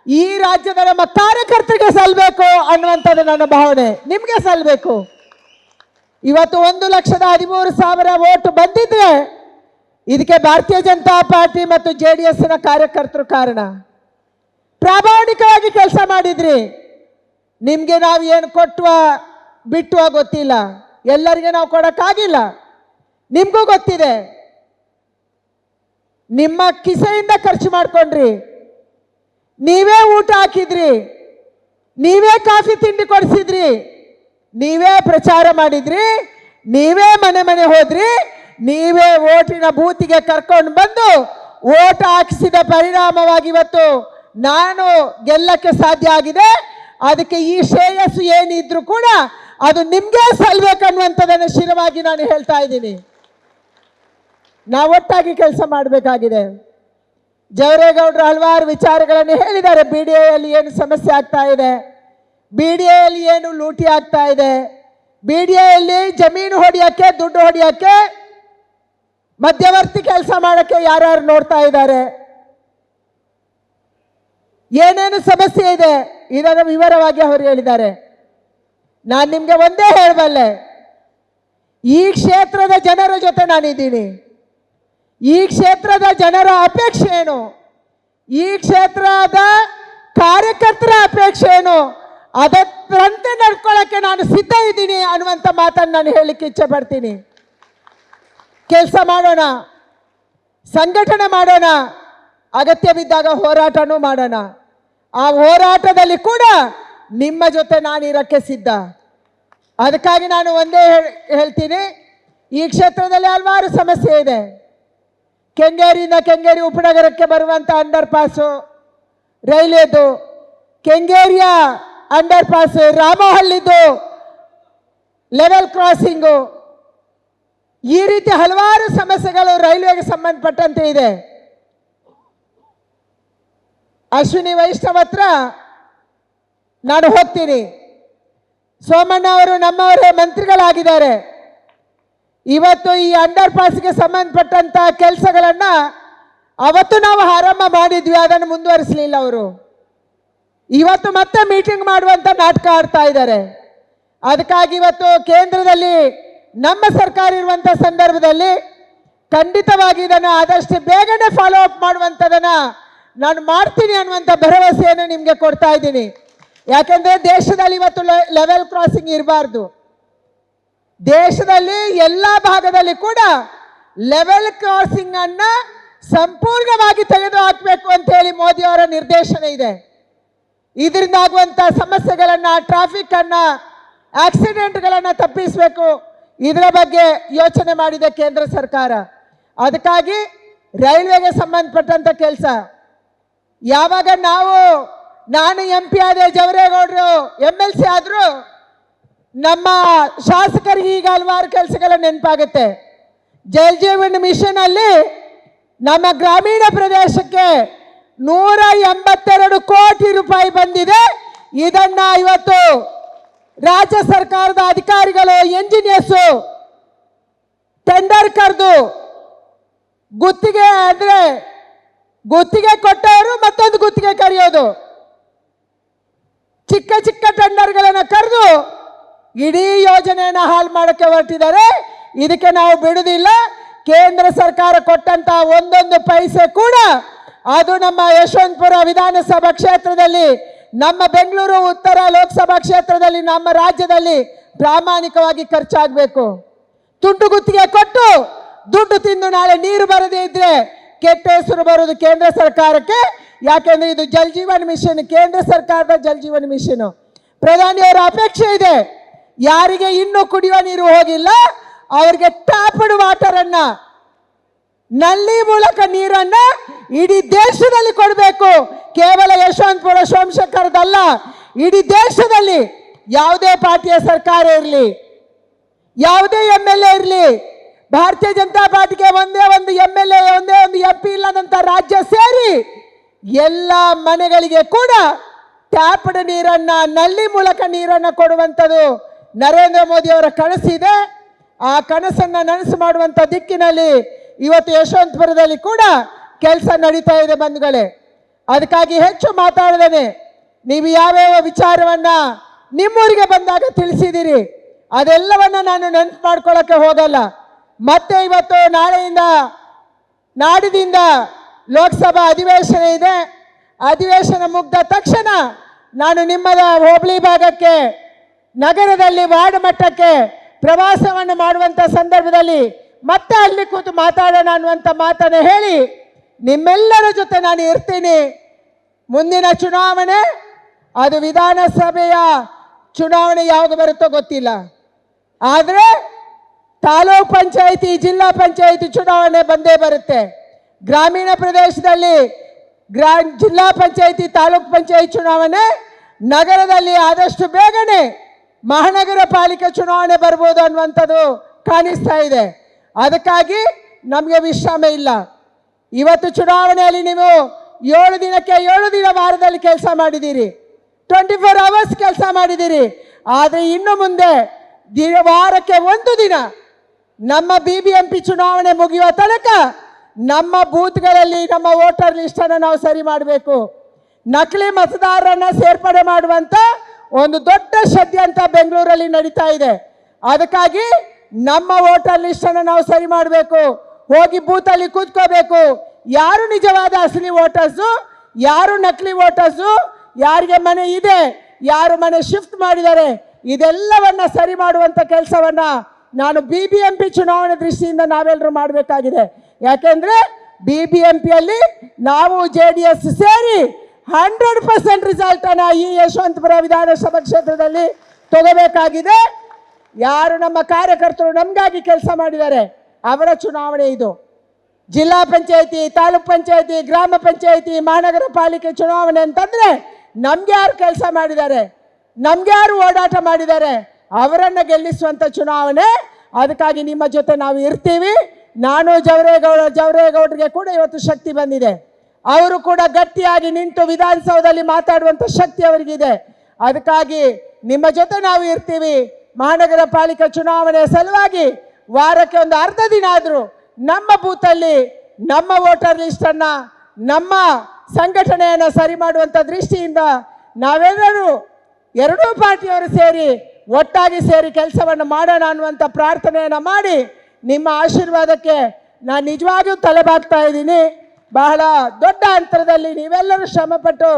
ಈ ರಾಜ್ಯದ ನಮ್ಮ ಕಾರ್ಯಕರ್ತರಿಗೆ ಸಲ್ಲಬೇಕು ಅನ್ನುವಂಥದ್ದು ನನ್ನ ಭಾವನೆ. ನಿಮಗೆ ಸಲ್ಲಬೇಕು ಇವತ್ತು ಒಂದು ಲಕ್ಷದ ಹದಿಮೂರು ಸಾವಿರ ಓಟು ಬಂದಿದ್ರೆ ಇದಕ್ಕೆ ಭಾರತೀಯ ಜನತಾ ಪಾರ್ಟಿ ಮತ್ತು ಜೆ ಡಿ ಎಸ್ನ ಕಾರ್ಯಕರ್ತರು ಕಾರಣ. ಪ್ರಾಮಾಣಿಕವಾಗಿ ಕೆಲಸ ಮಾಡಿದ್ರಿ. ನಿಮಗೆ ನಾವು ಏನು ಕೊಟ್ಟುವ ಬಿಟ್ಟುವ ಗೊತ್ತಿಲ್ಲ. ಎಲ್ಲರಿಗೆ ನಾವು ಕೊಡೋಕ್ಕಾಗಿಲ್ಲ. ನಿಮಗೂ ಗೊತ್ತಿದೆ. ನಿಮ್ಮ ಕಿಸೆಯಿಂದ ಖರ್ಚು ಮಾಡ್ಕೊಂಡ್ರಿ. ನೀವೇ ಊಟ ಹಾಕಿದ್ರಿ. ನೀವೇ ಕಾಫಿ ತಿಂಡಿ ಕೊಡಿಸಿದ್ರಿ. ನೀವೇ ಪ್ರಚಾರ ಮಾಡಿದ್ರಿ. ನೀವೇ ಮನೆ ಮನೆ ಹೋದ್ರಿ. ನೀವೇ ಓಟಿನ ಬೂತಿಗೆ ಕರ್ಕೊಂಡು ಬಂದು ಓಟ್ ಹಾಕಿಸಿದ ಪರಿಣಾಮವಾಗಿ ಇವತ್ತು ನಾನು ಗೆಲ್ಲಕ್ಕೆ ಸಾಧ್ಯ ಆಗಿದೆ. ಅದಕ್ಕೆ ಈ ಶ್ರೇಯಸ್ಸು ಏನಿದ್ರು ಕೂಡ ಅದು ನಿಮ್ಗೆ ಸಲ್ಬೇಕನ್ನುವಂಥದ್ದನ್ನು ಶಿರವಾಗಿ ನಾನು ಹೇಳ್ತಾ ಇದ್ದೀನಿ. ನಾವು ಒಟ್ಟಾಗಿ ಕೆಲಸ ಮಾಡಬೇಕಾಗಿದೆ. ಜವರೇಗೌಡರು ಹಲವಾರು ವಿಚಾರಗಳನ್ನು ಹೇಳಿದ್ದಾರೆ. ಬಿ ಡಿ ಎಲ್ಲಿ ಏನು ಸಮಸ್ಯೆ ಆಗ್ತಾ ಇದೆ? ಬಿ ಡಿ ಎಲ್ಲಿ ಏನು ಲೂಟಿ ಆಗ್ತಾ ಇದೆ? ಬಿ ಡಿ ಎಲ್ಲಿ ಜಮೀನು ಹೊಡಿಯೋಕ್ಕೆ, ದುಡ್ಡು ಹೊಡಿಯೋಕ್ಕೆ ಮಧ್ಯವರ್ತಿ ಕೆಲಸ ಮಾಡೋಕ್ಕೆ ಯಾರ್ಯಾರು ನೋಡ್ತಾ ಇದ್ದಾರೆ? ಏನೇನು ಸಮಸ್ಯೆ ಇದೆ? ಇದನ್ನು ವಿವರವಾಗಿ ಅವರು ಹೇಳಿದ್ದಾರೆ. ನಾನು ನಿಮಗೆ ಒಂದೇ ಹೇಳಬಲ್ಲೆ. ಈ ಕ್ಷೇತ್ರದ ಜನರ ಜೊತೆ ನಾನಿದ್ದೀನಿ. ಈ ಕ್ಷೇತ್ರದ ಜನರ ಅಪೇಕ್ಷೆ ಏನು? ಈ ಕ್ಷೇತ್ರದ ಕಾರ್ಯಕರ್ತರ ಅಪೇಕ್ಷೆ ಏನು? ಅದರಂತೆ ನಡ್ಕೊಳ್ಳೋಕ್ಕೆ ನಾನು ಸಿದ್ಧ ಇದ್ದೀನಿ ಅನ್ನುವಂಥ ಮಾತನ್ನು ನಾನು ಹೇಳಲಿಕ್ಕೆ ಇಚ್ಛೆ ಪಡ್ತೀನಿ. ಕೆಲಸ ಮಾಡೋಣ. ಸಂಘಟನೆ ಮಾಡೋಣ. ಅಗತ್ಯ ಬಿದ್ದಾಗ ಹೋರಾಟನೂ ಮಾಡೋಣ. ಆ ಹೋರಾಟದಲ್ಲಿ ಕೂಡ ನಿಮ್ಮ ಜೊತೆ ನಾನು ಇರಕ್ಕೆ ಸಿದ್ಧ. ಅದಕ್ಕಾಗಿ ನಾನು ಒಂದೇ ಹೇಳ್- ಹೇಳ್ತೀನಿ, ಈ ಕ್ಷೇತ್ರದಲ್ಲಿ ಹಲವಾರು ಸಮಸ್ಯೆ ಇದೆ. ಕೆಂಗೇರಿಯಿಂದ ಕೆಂಗೇರಿ ಉಪನಗರಕ್ಕೆ ಬರುವಂಥ ಅಂಡರ್ ಪಾಸು ರೈಲ್ವೆದು, ಕೆಂಗೇರಿಯ ಅಂಡರ್ ಪಾಸ್ ರಾಮಹಳ್ಳಿದು ಲೆವೆಲ್ ಕ್ರಾಸಿಂಗು ಈ ರೀತಿ ಹಲವಾರು ಸಮಸ್ಯೆಗಳು ರೈಲ್ವೆಗೆ ಸಂಬಂಧಪಟ್ಟಂತೆ ಇದೆ. ಅಶ್ವಿನಿ ವೈಷ್ಣವ್ ಹತ್ರ ನಾನು ಹೋಗ್ತೀನಿ. ಸೋಮಣ್ಣ ಅವರು ನಮ್ಮವರೇ ಮಂತ್ರಿಗಳಾಗಿದ್ದಾರೆ. ಇವತ್ತು ಈ ಅಂಡರ್ ಪಾಸ್ಗೆ ಸಂಬಂಧಪಟ್ಟಂತ ಕೆಲಸಗಳನ್ನು ಅವತ್ತು ನಾವು ಆರಂಭ ಮಾಡಿದ್ವಿ, ಅದನ್ನು ಮುಂದುವರಿಸಲಿಲ್ಲ ಅವರು. ಇವತ್ತು ಮತ್ತೆ ಮೀಟಿಂಗ್ ಮಾಡುವಂತ ನಾಟಕ ಆಡ್ತಾ ಇದ್ದಾರೆ. ಅದಕ್ಕಾಗಿ ಇವತ್ತು ಕೇಂದ್ರದಲ್ಲಿ ನಮ್ಮ ಸರ್ಕಾರ ಇರುವಂಥ ಸಂದರ್ಭದಲ್ಲಿ ಖಂಡಿತವಾಗಿ ಇದನ್ನು ಆದಷ್ಟು ಬೇಗನೆ ಫಾಲೋ ಅಪ್ ಮಾಡುವಂಥದ್ದನ್ನ ನಾನು ಮಾಡ್ತೀನಿ ಅನ್ನುವಂಥ ಭರವಸೆಯನ್ನು ನಿಮಗೆ ಕೊಡ್ತಾ ಇದ್ದೀನಿ. ಯಾಕೆಂದರೆ ದೇಶದಲ್ಲಿ ಇವತ್ತು ಲೆವೆಲ್ ಕ್ರಾಸಿಂಗ್ ಇರಬಾರ್ದು. ದೇಶದಲ್ಲಿ ಎಲ್ಲ ಭಾಗದಲ್ಲಿ ಕೂಡ ಲೆವೆಲ್ ಕ್ರಾಸಿಂಗ್ ಅನ್ನ ಸಂಪೂರ್ಣವಾಗಿ ತೆಗೆದು ಹಾಕಬೇಕು ಅಂತ ಹೇಳಿ ಮೋದಿ ಅವರ ನಿರ್ದೇಶನ ಇದೆ. ಇದರಿಂದ ಆಗುವಂತ ಸಮಸ್ಯೆಗಳನ್ನ ಟ್ರಾಫಿಕ್ ಅನ್ನ ಆಕ್ಸಿಡೆಂಟ್ಗಳನ್ನ ತಪ್ಪಿಸಬೇಕು. ಇದರ ಬಗ್ಗೆ ಯೋಚನೆ ಮಾಡಿದೆ ಕೇಂದ್ರ ಸರ್ಕಾರ. ಅದಕ್ಕಾಗಿ ರೈಲ್ವೆಗೆ ಸಂಬಂಧಪಟ್ಟಂತ ಕೆಲಸ. ಯಾವಾಗ ನಾವು, ನಾನು ಎಂ ಪಿ ಆದೆ ಜವರೇಗೌಡರು ಎಂ ಎಲ್ ಸಿ ಆದರೂ ನಮ್ಮ ಶಾಸಕರಿಗೆ ಈಗ ಹಲವಾರು ಕೆಲಸಗಳ ನೆನಪಾಗುತ್ತೆ. ಜಲ್ ಜೀವನ್ ಮಿಷನ್ ಅಲ್ಲಿ ನಮ್ಮ ಗ್ರಾಮೀಣ ಪ್ರದೇಶಕ್ಕೆ ನೂರ ಎಂಬತ್ತೆರಡು ಕೋಟಿ ರೂಪಾಯಿ ಬಂದಿದೆ. ಇದನ್ನ ಇವತ್ತು ರಾಜ್ಯ ಸರ್ಕಾರದ ಅಧಿಕಾರಿಗಳು, ಎಂಜಿನಿಯರ್ಸು ಟೆಂಡರ್ ಕರೆದು ಗುತ್ತಿಗೆ ಅಂದ್ರೆ ಗುತ್ತಿಗೆ ಕೊಟ್ಟವರು ಮತ್ತೊಂದು ಗುತ್ತಿಗೆ ಕರೆಯೋದು. ಚಿಕ್ಕ ಚಿಕ್ಕ ಟೆಂಡರ್ಗಳನ್ನು ಕರೆದು ಇಡೀ ಯೋಜನೆಯನ್ನು ಹಾಳು ಮಾಡೋಕ್ಕೆ ಹೊರಟಿದ್ದಾರೆ. ಇದಕ್ಕೆ ನಾವು ಬಿಡುವುದಿಲ್ಲ. ಕೇಂದ್ರ ಸರ್ಕಾರ ಕೊಟ್ಟಂತ ಒಂದೊಂದು ಪೈಸೆ ಕೂಡ ಅದು ನಮ್ಮ ಯಶವಂತಪುರ ವಿಧಾನಸಭಾ ಕ್ಷೇತ್ರದಲ್ಲಿ, ನಮ್ಮ ಬೆಂಗಳೂರು ಉತ್ತರ ಲೋಕಸಭಾ ಕ್ಷೇತ್ರದಲ್ಲಿ, ನಮ್ಮ ರಾಜ್ಯದಲ್ಲಿ ಪ್ರಾಮಾಣಿಕವಾಗಿ ಖರ್ಚಾಗಬೇಕು. ತುಂಡು ಗುತ್ತಿಗೆ ಕೊಟ್ಟು ದುಡ್ಡು ತಿಂದು ನಾಳೆ ನೀರು ಬರದೇ ಇದ್ರೆ ಕೆಟ್ಟ ಹೆಸರು ಬರೋದು ಕೇಂದ್ರ ಸರ್ಕಾರಕ್ಕೆ. ಯಾಕೆಂದ್ರೆ ಇದು ಜಲ್ ಜೀವನ್ ಮಿಷನ್, ಕೇಂದ್ರ ಸರ್ಕಾರದ ಜಲ್ ಜೀವನ್ ಮಿಷನ್. ಪ್ರಧಾನಿಯವರ ಅಪೇಕ್ಷೆ ಇದೆ. ಯಾರಿಗೆ ಇನ್ನೂ ಕುಡಿಯುವ ನೀರು ಹೋಗಿಲ್ಲ, ಅವರಿಗೆ ಟ್ಯಾಪ್ಡ್ ವಾಟರ್ ಅನ್ನ ನಲ್ಲಿ ಮೂಲಕ ನೀರನ್ನ ಇಡೀ ದೇಶದಲ್ಲಿ ಕೊಡಬೇಕು. ಕೇವಲ ಯಶವಂತಪುರ ಸೋಮಶೇಖರದಲ್ಲ, ಇಡೀ ದೇಶದಲ್ಲಿ ಯಾವುದೇ ಪಾರ್ಟಿಯ ಸರ್ಕಾರ ಇರಲಿ, ಯಾವುದೇ ಎಂ ಎಲ್ ಎ ಇರಲಿ ಭಾರತೀಯ ಜನತಾ ಪಾರ್ಟಿಗೆ ಒಂದೇ ಒಂದು ಎಂ ಎಲ್ ಎ, ಒಂದೇ ಒಂದು ಎಂ ಪಿ ಇಲ್ಲದಂತ ರಾಜ್ಯ ಸೇರಿ ಎಲ್ಲ ಮನೆಗಳಿಗೆ ಕೂಡ ಟ್ಯಾಪ್ಡ್ ನೀರನ್ನ, ನಲ್ಲಿ ಮೂಲಕ ನೀರನ್ನ ಕೊಡುವಂಥದ್ದು ನರೇಂದ್ರ ಮೋದಿ ಅವರ ಕನಸಿದೆ. ಆ ಕನಸನ್ನ ನನಸು ಮಾಡುವಂಥ ದಿಕ್ಕಿನಲ್ಲಿ ಇವತ್ತು ಯಶವಂತಪುರದಲ್ಲಿ ಕೂಡ ಕೆಲಸ ನಡೀತಾ ಇದೆ ಬಂಧುಗಳೇ. ಅದಕ್ಕಾಗಿ ಹೆಚ್ಚು ಮಾತಾಡದೇನೆ, ನೀವು ಯಾವ್ಯಾವ ವಿಚಾರವನ್ನ ನಿಮ್ಮೂರಿಗೆ ಬಂದಾಗ ತಿಳಿಸಿದ್ದೀರಿ ಅದೆಲ್ಲವನ್ನ ನಾನು ನೆನಪು ಮಾಡ್ಕೊಳ್ಳೋಕ್ಕೆ ಹೋಗಲ್ಲ. ಮತ್ತೆ ಇವತ್ತು ನಾಳೆಯಿಂದ ನಾಡಿದಿಂದ ಲೋಕಸಭಾ ಅಧಿವೇಶನ ಇದೆ. ಅಧಿವೇಶನ ಮುಗ್ದ ತಕ್ಷಣ ನಾನು ನಿಮ್ಮದ ಹೋಬಳಿ ಭಾಗಕ್ಕೆ, ನಗರದಲ್ಲಿ ವಾರ್ಡ್ ಮಟ್ಟಕ್ಕೆ ಪ್ರವಾಸವನ್ನು ಮಾಡುವಂಥ ಸಂದರ್ಭದಲ್ಲಿ ಮತ್ತೆ ಅಲ್ಲಿ ಕೂತು ಮಾತಾಡೋಣ ಅನ್ನುವಂಥ ಮಾತನ್ನು ಹೇಳಿ ನಿಮ್ಮೆಲ್ಲರ ಜೊತೆ ನಾನು ಇರ್ತೀನಿ. ಮುಂದಿನ ಚುನಾವಣೆ, ಅದು ವಿಧಾನಸಭೆಯ ಚುನಾವಣೆ ಯಾವುದು ಬರುತ್ತೋ ಗೊತ್ತಿಲ್ಲ. ಆದರೆ ತಾಲೂಕ್ ಪಂಚಾಯಿತಿ, ಜಿಲ್ಲಾ ಪಂಚಾಯಿತಿ ಚುನಾವಣೆ ಬಂದೇ ಬರುತ್ತೆ. ಗ್ರಾಮೀಣ ಪ್ರದೇಶದಲ್ಲಿ ಗ್ರಾ, ಜಿಲ್ಲಾ ಪಂಚಾಯಿತಿ, ತಾಲೂಕ್ ಪಂಚಾಯತ್ ಚುನಾವಣೆ, ನಗರದಲ್ಲಿ ಆದಷ್ಟು ಬೇಗನೆ ಮಹಾನಗರ ಪಾಲಿಕೆ ಚುನಾವಣೆ ಬರ್ಬೋದು ಅನ್ನುವಂಥದ್ದು ಕಾಣಿಸ್ತಾ ಇದೆ. ಅದಕ್ಕಾಗಿ ನಮಗೆ ವಿಶ್ರಾಮ ಇಲ್ಲ. ಇವತ್ತು ಚುನಾವಣೆಯಲ್ಲಿ ನೀವು ಏಳು ದಿನಕ್ಕೆ ಏಳು ದಿನ ವಾರದಲ್ಲಿ ಕೆಲಸ ಮಾಡಿದ್ದೀರಿ. ಟ್ವೆಂಟಿ ಫೋರ್ ಅವರ್ಸ್ ಕೆಲಸ ಮಾಡಿದ್ದೀರಿ. ಆದರೆ ಇನ್ನು ಮುಂದೆ ದಿನ ವಾರಕ್ಕೆ ಒಂದು ದಿನ ನಮ್ಮ ಬಿ ಬಿ ಎಂ ಚುನಾವಣೆ ಮುಗಿಯುವ ತನಕ ನಮ್ಮ ಬೂತ್ಗಳಲ್ಲಿ ನಮ್ಮ ವೋಟರ್ ಲಿಸ್ಟನ್ನು ನಾವು ಸರಿ ಮಾಡಬೇಕು. ನಕಲಿ ಮತದಾರರನ್ನ ಸೇರ್ಪಡೆ ಮಾಡುವಂತ ಒಂದು ದೊಡ್ಡ ಷಡ್ಯಂತ್ರ ಬೆಂಗಳೂರಲ್ಲಿ ನಡೀತಾ ಇದೆ. ಅದಕ್ಕಾಗಿ ನಮ್ಮ ವೋಟರ್ ಲಿಸ್ಟನ್ನು ನಾವು ಸರಿ ಮಾಡಬೇಕು. ಹೋಗಿ ಬೂತಲ್ಲಿ ಕೂತ್ಕೋಬೇಕು. ಯಾರು ನಿಜವಾದ ಅಸಲಿ ವೋಟರ್ಸು, ಯಾರು ನಕಲಿ ವೋಟರ್ಸು, ಯಾರಿಗೆ ಮನೆ ಇದೆ, ಯಾರು ಮನೆ ಶಿಫ್ಟ್ ಮಾಡಿದ್ದಾರೆ, ಇದೆಲ್ಲವನ್ನ ಸರಿ ಮಾಡುವಂಥ ಕೆಲಸವನ್ನ ನಾನು ಬಿ ಬಿ ಎಂ ಪಿ ಚುನಾವಣೆ ದೃಷ್ಟಿಯಿಂದ ನಾವೆಲ್ಲರೂ ಮಾಡಬೇಕಾಗಿದೆ. ಯಾಕೆಂದ್ರೆ ಬಿ ಬಿ ಎಂ ಪಿಯಲ್ಲಿ ನಾವು ಜೆ ಡಿ ಎಸ್ ಸೇರಿ ಹಂಡ್ರೆಡ್ ಪರ್ಸೆಂಟ್ ರಿಸಲ್ಟ್ ಅನ್ನ ಈ ಯಶವಂತಪುರ ವಿಧಾನಸಭಾ ಕ್ಷೇತ್ರದಲ್ಲಿ ತಗೋಬೇಕಾಗಿದೆ. ಯಾರು ನಮ್ಮ ಕಾರ್ಯಕರ್ತರು ನಮಗಾಗಿ ಕೆಲಸ ಮಾಡಿದ್ದಾರೆ, ಅವರ ಚುನಾವಣೆ ಇದು. ಜಿಲ್ಲಾ ಪಂಚಾಯತಿ, ತಾಲೂಕ್ ಪಂಚಾಯತಿ, ಗ್ರಾಮ ಪಂಚಾಯತಿ, ಮಹಾನಗರ ಪಾಲಿಕೆ ಚುನಾವಣೆ ಅಂತಂದ್ರೆ ನಮ್ಗೆ ಯಾರು ಕೆಲಸ ಮಾಡಿದ್ದಾರೆ, ನಮ್ಗೆ ಯಾರು ಓಡಾಟ ಮಾಡಿದ್ದಾರೆ ಅವರನ್ನ ಗೆಲ್ಲಿಸುವಂತ ಚುನಾವಣೆ. ಅದಕ್ಕಾಗಿ ನಿಮ್ಮ ಜೊತೆ ನಾವು ಇರ್ತೀವಿ. ನಾನು ಜವರೇಗೌಡ, ಜವರೇಗೌಡರಿಗೆ ಕೂಡ ಇವತ್ತು ಶಕ್ತಿ ಬಂದಿದೆ. ಅವರು ಕೂಡ ಗಟ್ಟಿಯಾಗಿ ನಿಂತು ವಿಧಾನಸೌಧದಲ್ಲಿ ಮಾತಾಡುವಂತ ಶಕ್ತಿ ಅವರಿಗಿದೆ. ಅದಕ್ಕಾಗಿ ನಿಮ್ಮ ಜೊತೆ ನಾವು ಇರ್ತೀವಿ. ಮಹಾನಗರ ಪಾಲಿಕೆ ಚುನಾವಣೆ ಸಲುವಾಗಿ ವಾರಕ್ಕೆ ಒಂದು ಅರ್ಧ ದಿನ ಆದರೂ ನಮ್ಮ ಬೂತಲ್ಲಿ ನಮ್ಮ ವೋಟರ್ ಲಿಸ್ಟನ್ನು, ನಮ್ಮ ಸಂಘಟನೆಯನ್ನು ಸರಿ ಮಾಡುವಂಥ ದೃಷ್ಟಿಯಿಂದ ನಾವೆಲ್ಲರೂ ಎರಡೂ ಪಾರ್ಟಿಯವರು ಸೇರಿ ಒಟ್ಟಾಗಿ ಸೇರಿ ಕೆಲಸವನ್ನು ಮಾಡೋಣ ಅನ್ನುವಂಥ ಪ್ರಾರ್ಥನೆಯನ್ನು ಮಾಡಿ ನಿಮ್ಮ ಆಶೀರ್ವಾದಕ್ಕೆ ನಾನು ನಿಜವಾಗಿಯೂ ತಲೆಬಾಗ್ತಾ ಇದ್ದೀನಿ. ಬಹಳ ದೊಡ್ಡ ಅಂತರದಲ್ಲಿ ನೀವೆಲ್ಲರೂ ಶ್ರಮಪಟ್ಟು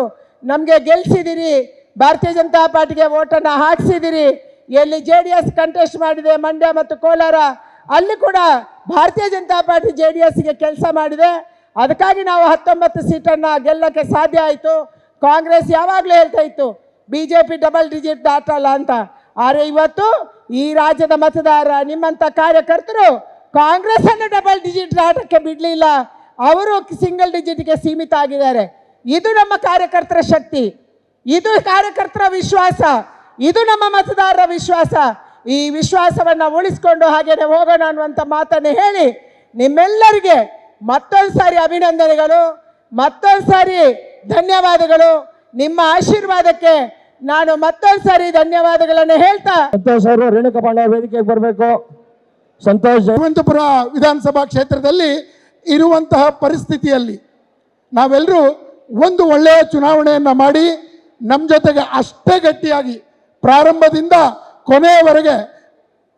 ನಮಗೆ ಗೆಲ್ಲಿಸಿದ್ದೀರಿ ಭಾರತೀಯ ಜನತಾ ಪಾರ್ಟಿಗೆ ಓಟನ್ನು ಹಾಕಿಸಿದ್ದೀರಿ. ಎಲ್ಲಿ ಜೆ ಡಿ ಎಸ್ ಕಂಟೆಸ್ಟ್ ಮಾಡಿದೆ, ಮಂಡ್ಯ ಮತ್ತು ಕೋಲಾರ, ಅಲ್ಲಿ ಕೂಡ ಭಾರತೀಯ ಜನತಾ ಪಾರ್ಟಿ ಜೆ ಡಿ ಎಸ್ಗೆ ಕೆಲಸ ಮಾಡಿದೆ. ಅದಕ್ಕಾಗಿ ನಾವು ಹತ್ತೊಂಬತ್ತು ಸೀಟನ್ನು ಗೆಲ್ಲಕ್ಕೆ ಸಾಧ್ಯ ಆಯಿತು. ಕಾಂಗ್ರೆಸ್ ಯಾವಾಗಲೂ ಹೇಳ್ತಾ ಇತ್ತು, B J P double digit ದಾಟಲ್ಲ ಅಂತ. ಆದರೆ ಇವತ್ತು ಈ ರಾಜ್ಯದ ಮತದಾರ ನಿಮ್ಮಂಥ ಕಾರ್ಯಕರ್ತರು ಕಾಂಗ್ರೆಸ್ ಅನ್ನು ಡಬಲ್ ಡಿಜಿಟ್ ಆಟಕ್ಕೆ ಬಿಡಲಿಲ್ಲ. ಅವರು ಸಿಂಗಲ್ ಡಿಜಿಟ್ಗೆ ಸೀಮಿತ ಆಗಿದ್ದಾರೆ. ಇದು ನಮ್ಮ ಕಾರ್ಯಕರ್ತರ ಶಕ್ತಿ. ಇದು ಕಾರ್ಯಕರ್ತರ ವಿಶ್ವಾಸ. ಇದು ನಮ್ಮ ಮತದಾರರ ವಿಶ್ವಾಸ. ಈ ವಿಶ್ವಾಸವನ್ನು ಉಳಿಸ್ಕೊಂಡು ಹಾಗೇನೆ ಹೋಗೋಣ ಅನ್ನುವಂಥ ಮಾತನ್ನು ಹೇಳಿ ನಿಮ್ಮೆಲ್ಲರಿಗೆ ಮತ್ತೊಂದು ಸಾರಿ ಅಭಿನಂದನೆಗಳು, ಮತ್ತೊಂದು ಸಾರಿ ಧನ್ಯವಾದಗಳು. ನಿಮ್ಮ ಆಶೀರ್ವಾದಕ್ಕೆ ನಾನು ಮತ್ತೊಂದು ಸಾರಿ ಧನ್ಯವಾದಗಳನ್ನು ಹೇಳ್ತಾ ಸಂತೋಷ್ ಅವರು ರೇಣುಕಾ ಪಾಂಡೆ ವೇದಿಕೆಗೆ ಬರಬೇಕು. ಸಂತೋಷ್ ಯಶವಂತಪುರ ವಿಧಾನಸಭಾ ಕ್ಷೇತ್ರದಲ್ಲಿ ಇರುವಂತಹ ಪರಿಸ್ಥಿತಿಯಲ್ಲಿ ನಾವೆಲ್ಲರೂ ಒಂದು ಒಳ್ಳೆಯ ಚುನಾವಣೆಯನ್ನು ಮಾಡಿ ನಮ್ಮ ಜೊತೆಗೆ ಅಷ್ಟೇ ಗಟ್ಟಿಯಾಗಿ ಪ್ರಾರಂಭದಿಂದ ಕೊನೆಯವರೆಗೆ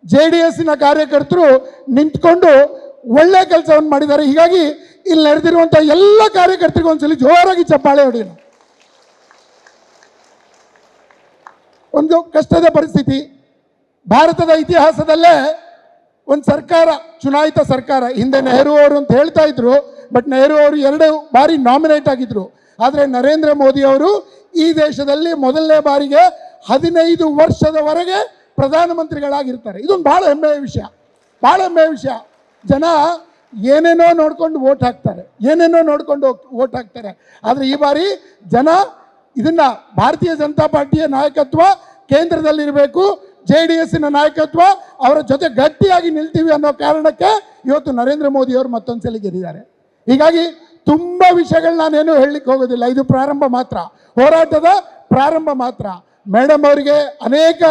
ಜೆ ಡಿ ಎಸ್ಸಿನ ಕಾರ್ಯಕರ್ತರು ನಿಂತ್ಕೊಂಡು ಒಳ್ಳೆ ಕೆಲಸವನ್ನು ಮಾಡಿದ್ದಾರೆ. ಹೀಗಾಗಿ ಇಲ್ಲಿ ನಡೆದಿರುವಂಥ ಎಲ್ಲ ಕಾರ್ಯಕರ್ತರಿಗೂ ಒಂದ್ಸಲಿ ಜೋರಾಗಿ ಚಪ್ಪಾಳೆ ಹೊಡೆಯೋಣ. ಒಂದು ಕಷ್ಟದ ಪರಿಸ್ಥಿತಿ. ಭಾರತದ ಇತಿಹಾಸದಲ್ಲೇ ಒಂದು ಸರ್ಕಾರ, ಚುನಾಯಿತ ಸರ್ಕಾರ, ಹಿಂದೆ ನೆಹರು ಅವರು ಅಂತ ಹೇಳ್ತಾ ಇದ್ರು, ಬಟ್ ನೆಹರು ಅವರು ಎರಡು ಬಾರಿ ನಾಮಿನೇಟ್ ಆಗಿದ್ರು. ಆದರೆ ನರೇಂದ್ರ ಮೋದಿ ಅವರು ಈ ದೇಶದಲ್ಲಿ ಮೊದಲನೇ ಬಾರಿಗೆ ಹದಿನೈದು ವರ್ಷದವರೆಗೆ ಪ್ರಧಾನಮಂತ್ರಿಗಳಾಗಿರ್ತಾರೆ. ಇದೊಂದು ಭಾಳ ಹೆಮ್ಮೆಯ ವಿಷಯ. ಭಾಳ ಹೆಮ್ಮೆಯ ವಿಷಯ. ಜನ ಏನೇನೋ ನೋಡ್ಕೊಂಡು ವೋಟ್ ಹಾಕ್ತಾರೆ. ಏನೇನೋ ನೋಡ್ಕೊಂಡು ವೋಟ್ ಹಾಕ್ತಾರೆ. ಆದರೆ ಈ ಬಾರಿ ಜನ ಇದನ್ನ ಭಾರತೀಯ ಜನತಾ ಪಾರ್ಟಿಯ ನಾಯಕತ್ವ ಕೇಂದ್ರದಲ್ಲಿರಬೇಕು, ಜೆ ಡಿ ಎಸ್ಸಿನ ನಾಯಕತ್ವ, ಅವರ ಜೊತೆ ಗಟ್ಟಿಯಾಗಿ ನಿಲ್ತೀವಿ ಅನ್ನೋ ಕಾರಣಕ್ಕೆ ಇವತ್ತು ನರೇಂದ್ರ ಮೋದಿ ಅವರು ಮತ್ತೊಂದ್ಸಲ ಗೆದ್ದಿದ್ದಾರೆ. ಹೀಗಾಗಿ ತುಂಬ ವಿಷಯಗಳು ನಾನೇನು ಹೇಳಲಿಕ್ಕೆ ಹೋಗೋದಿಲ್ಲ. ಇದು ಪ್ರಾರಂಭ ಮಾತ್ರ. ಹೋರಾಟದ ಪ್ರಾರಂಭ ಮಾತ್ರ. ಮೇಡಮ್ ಅವರಿಗೆ ಅನೇಕ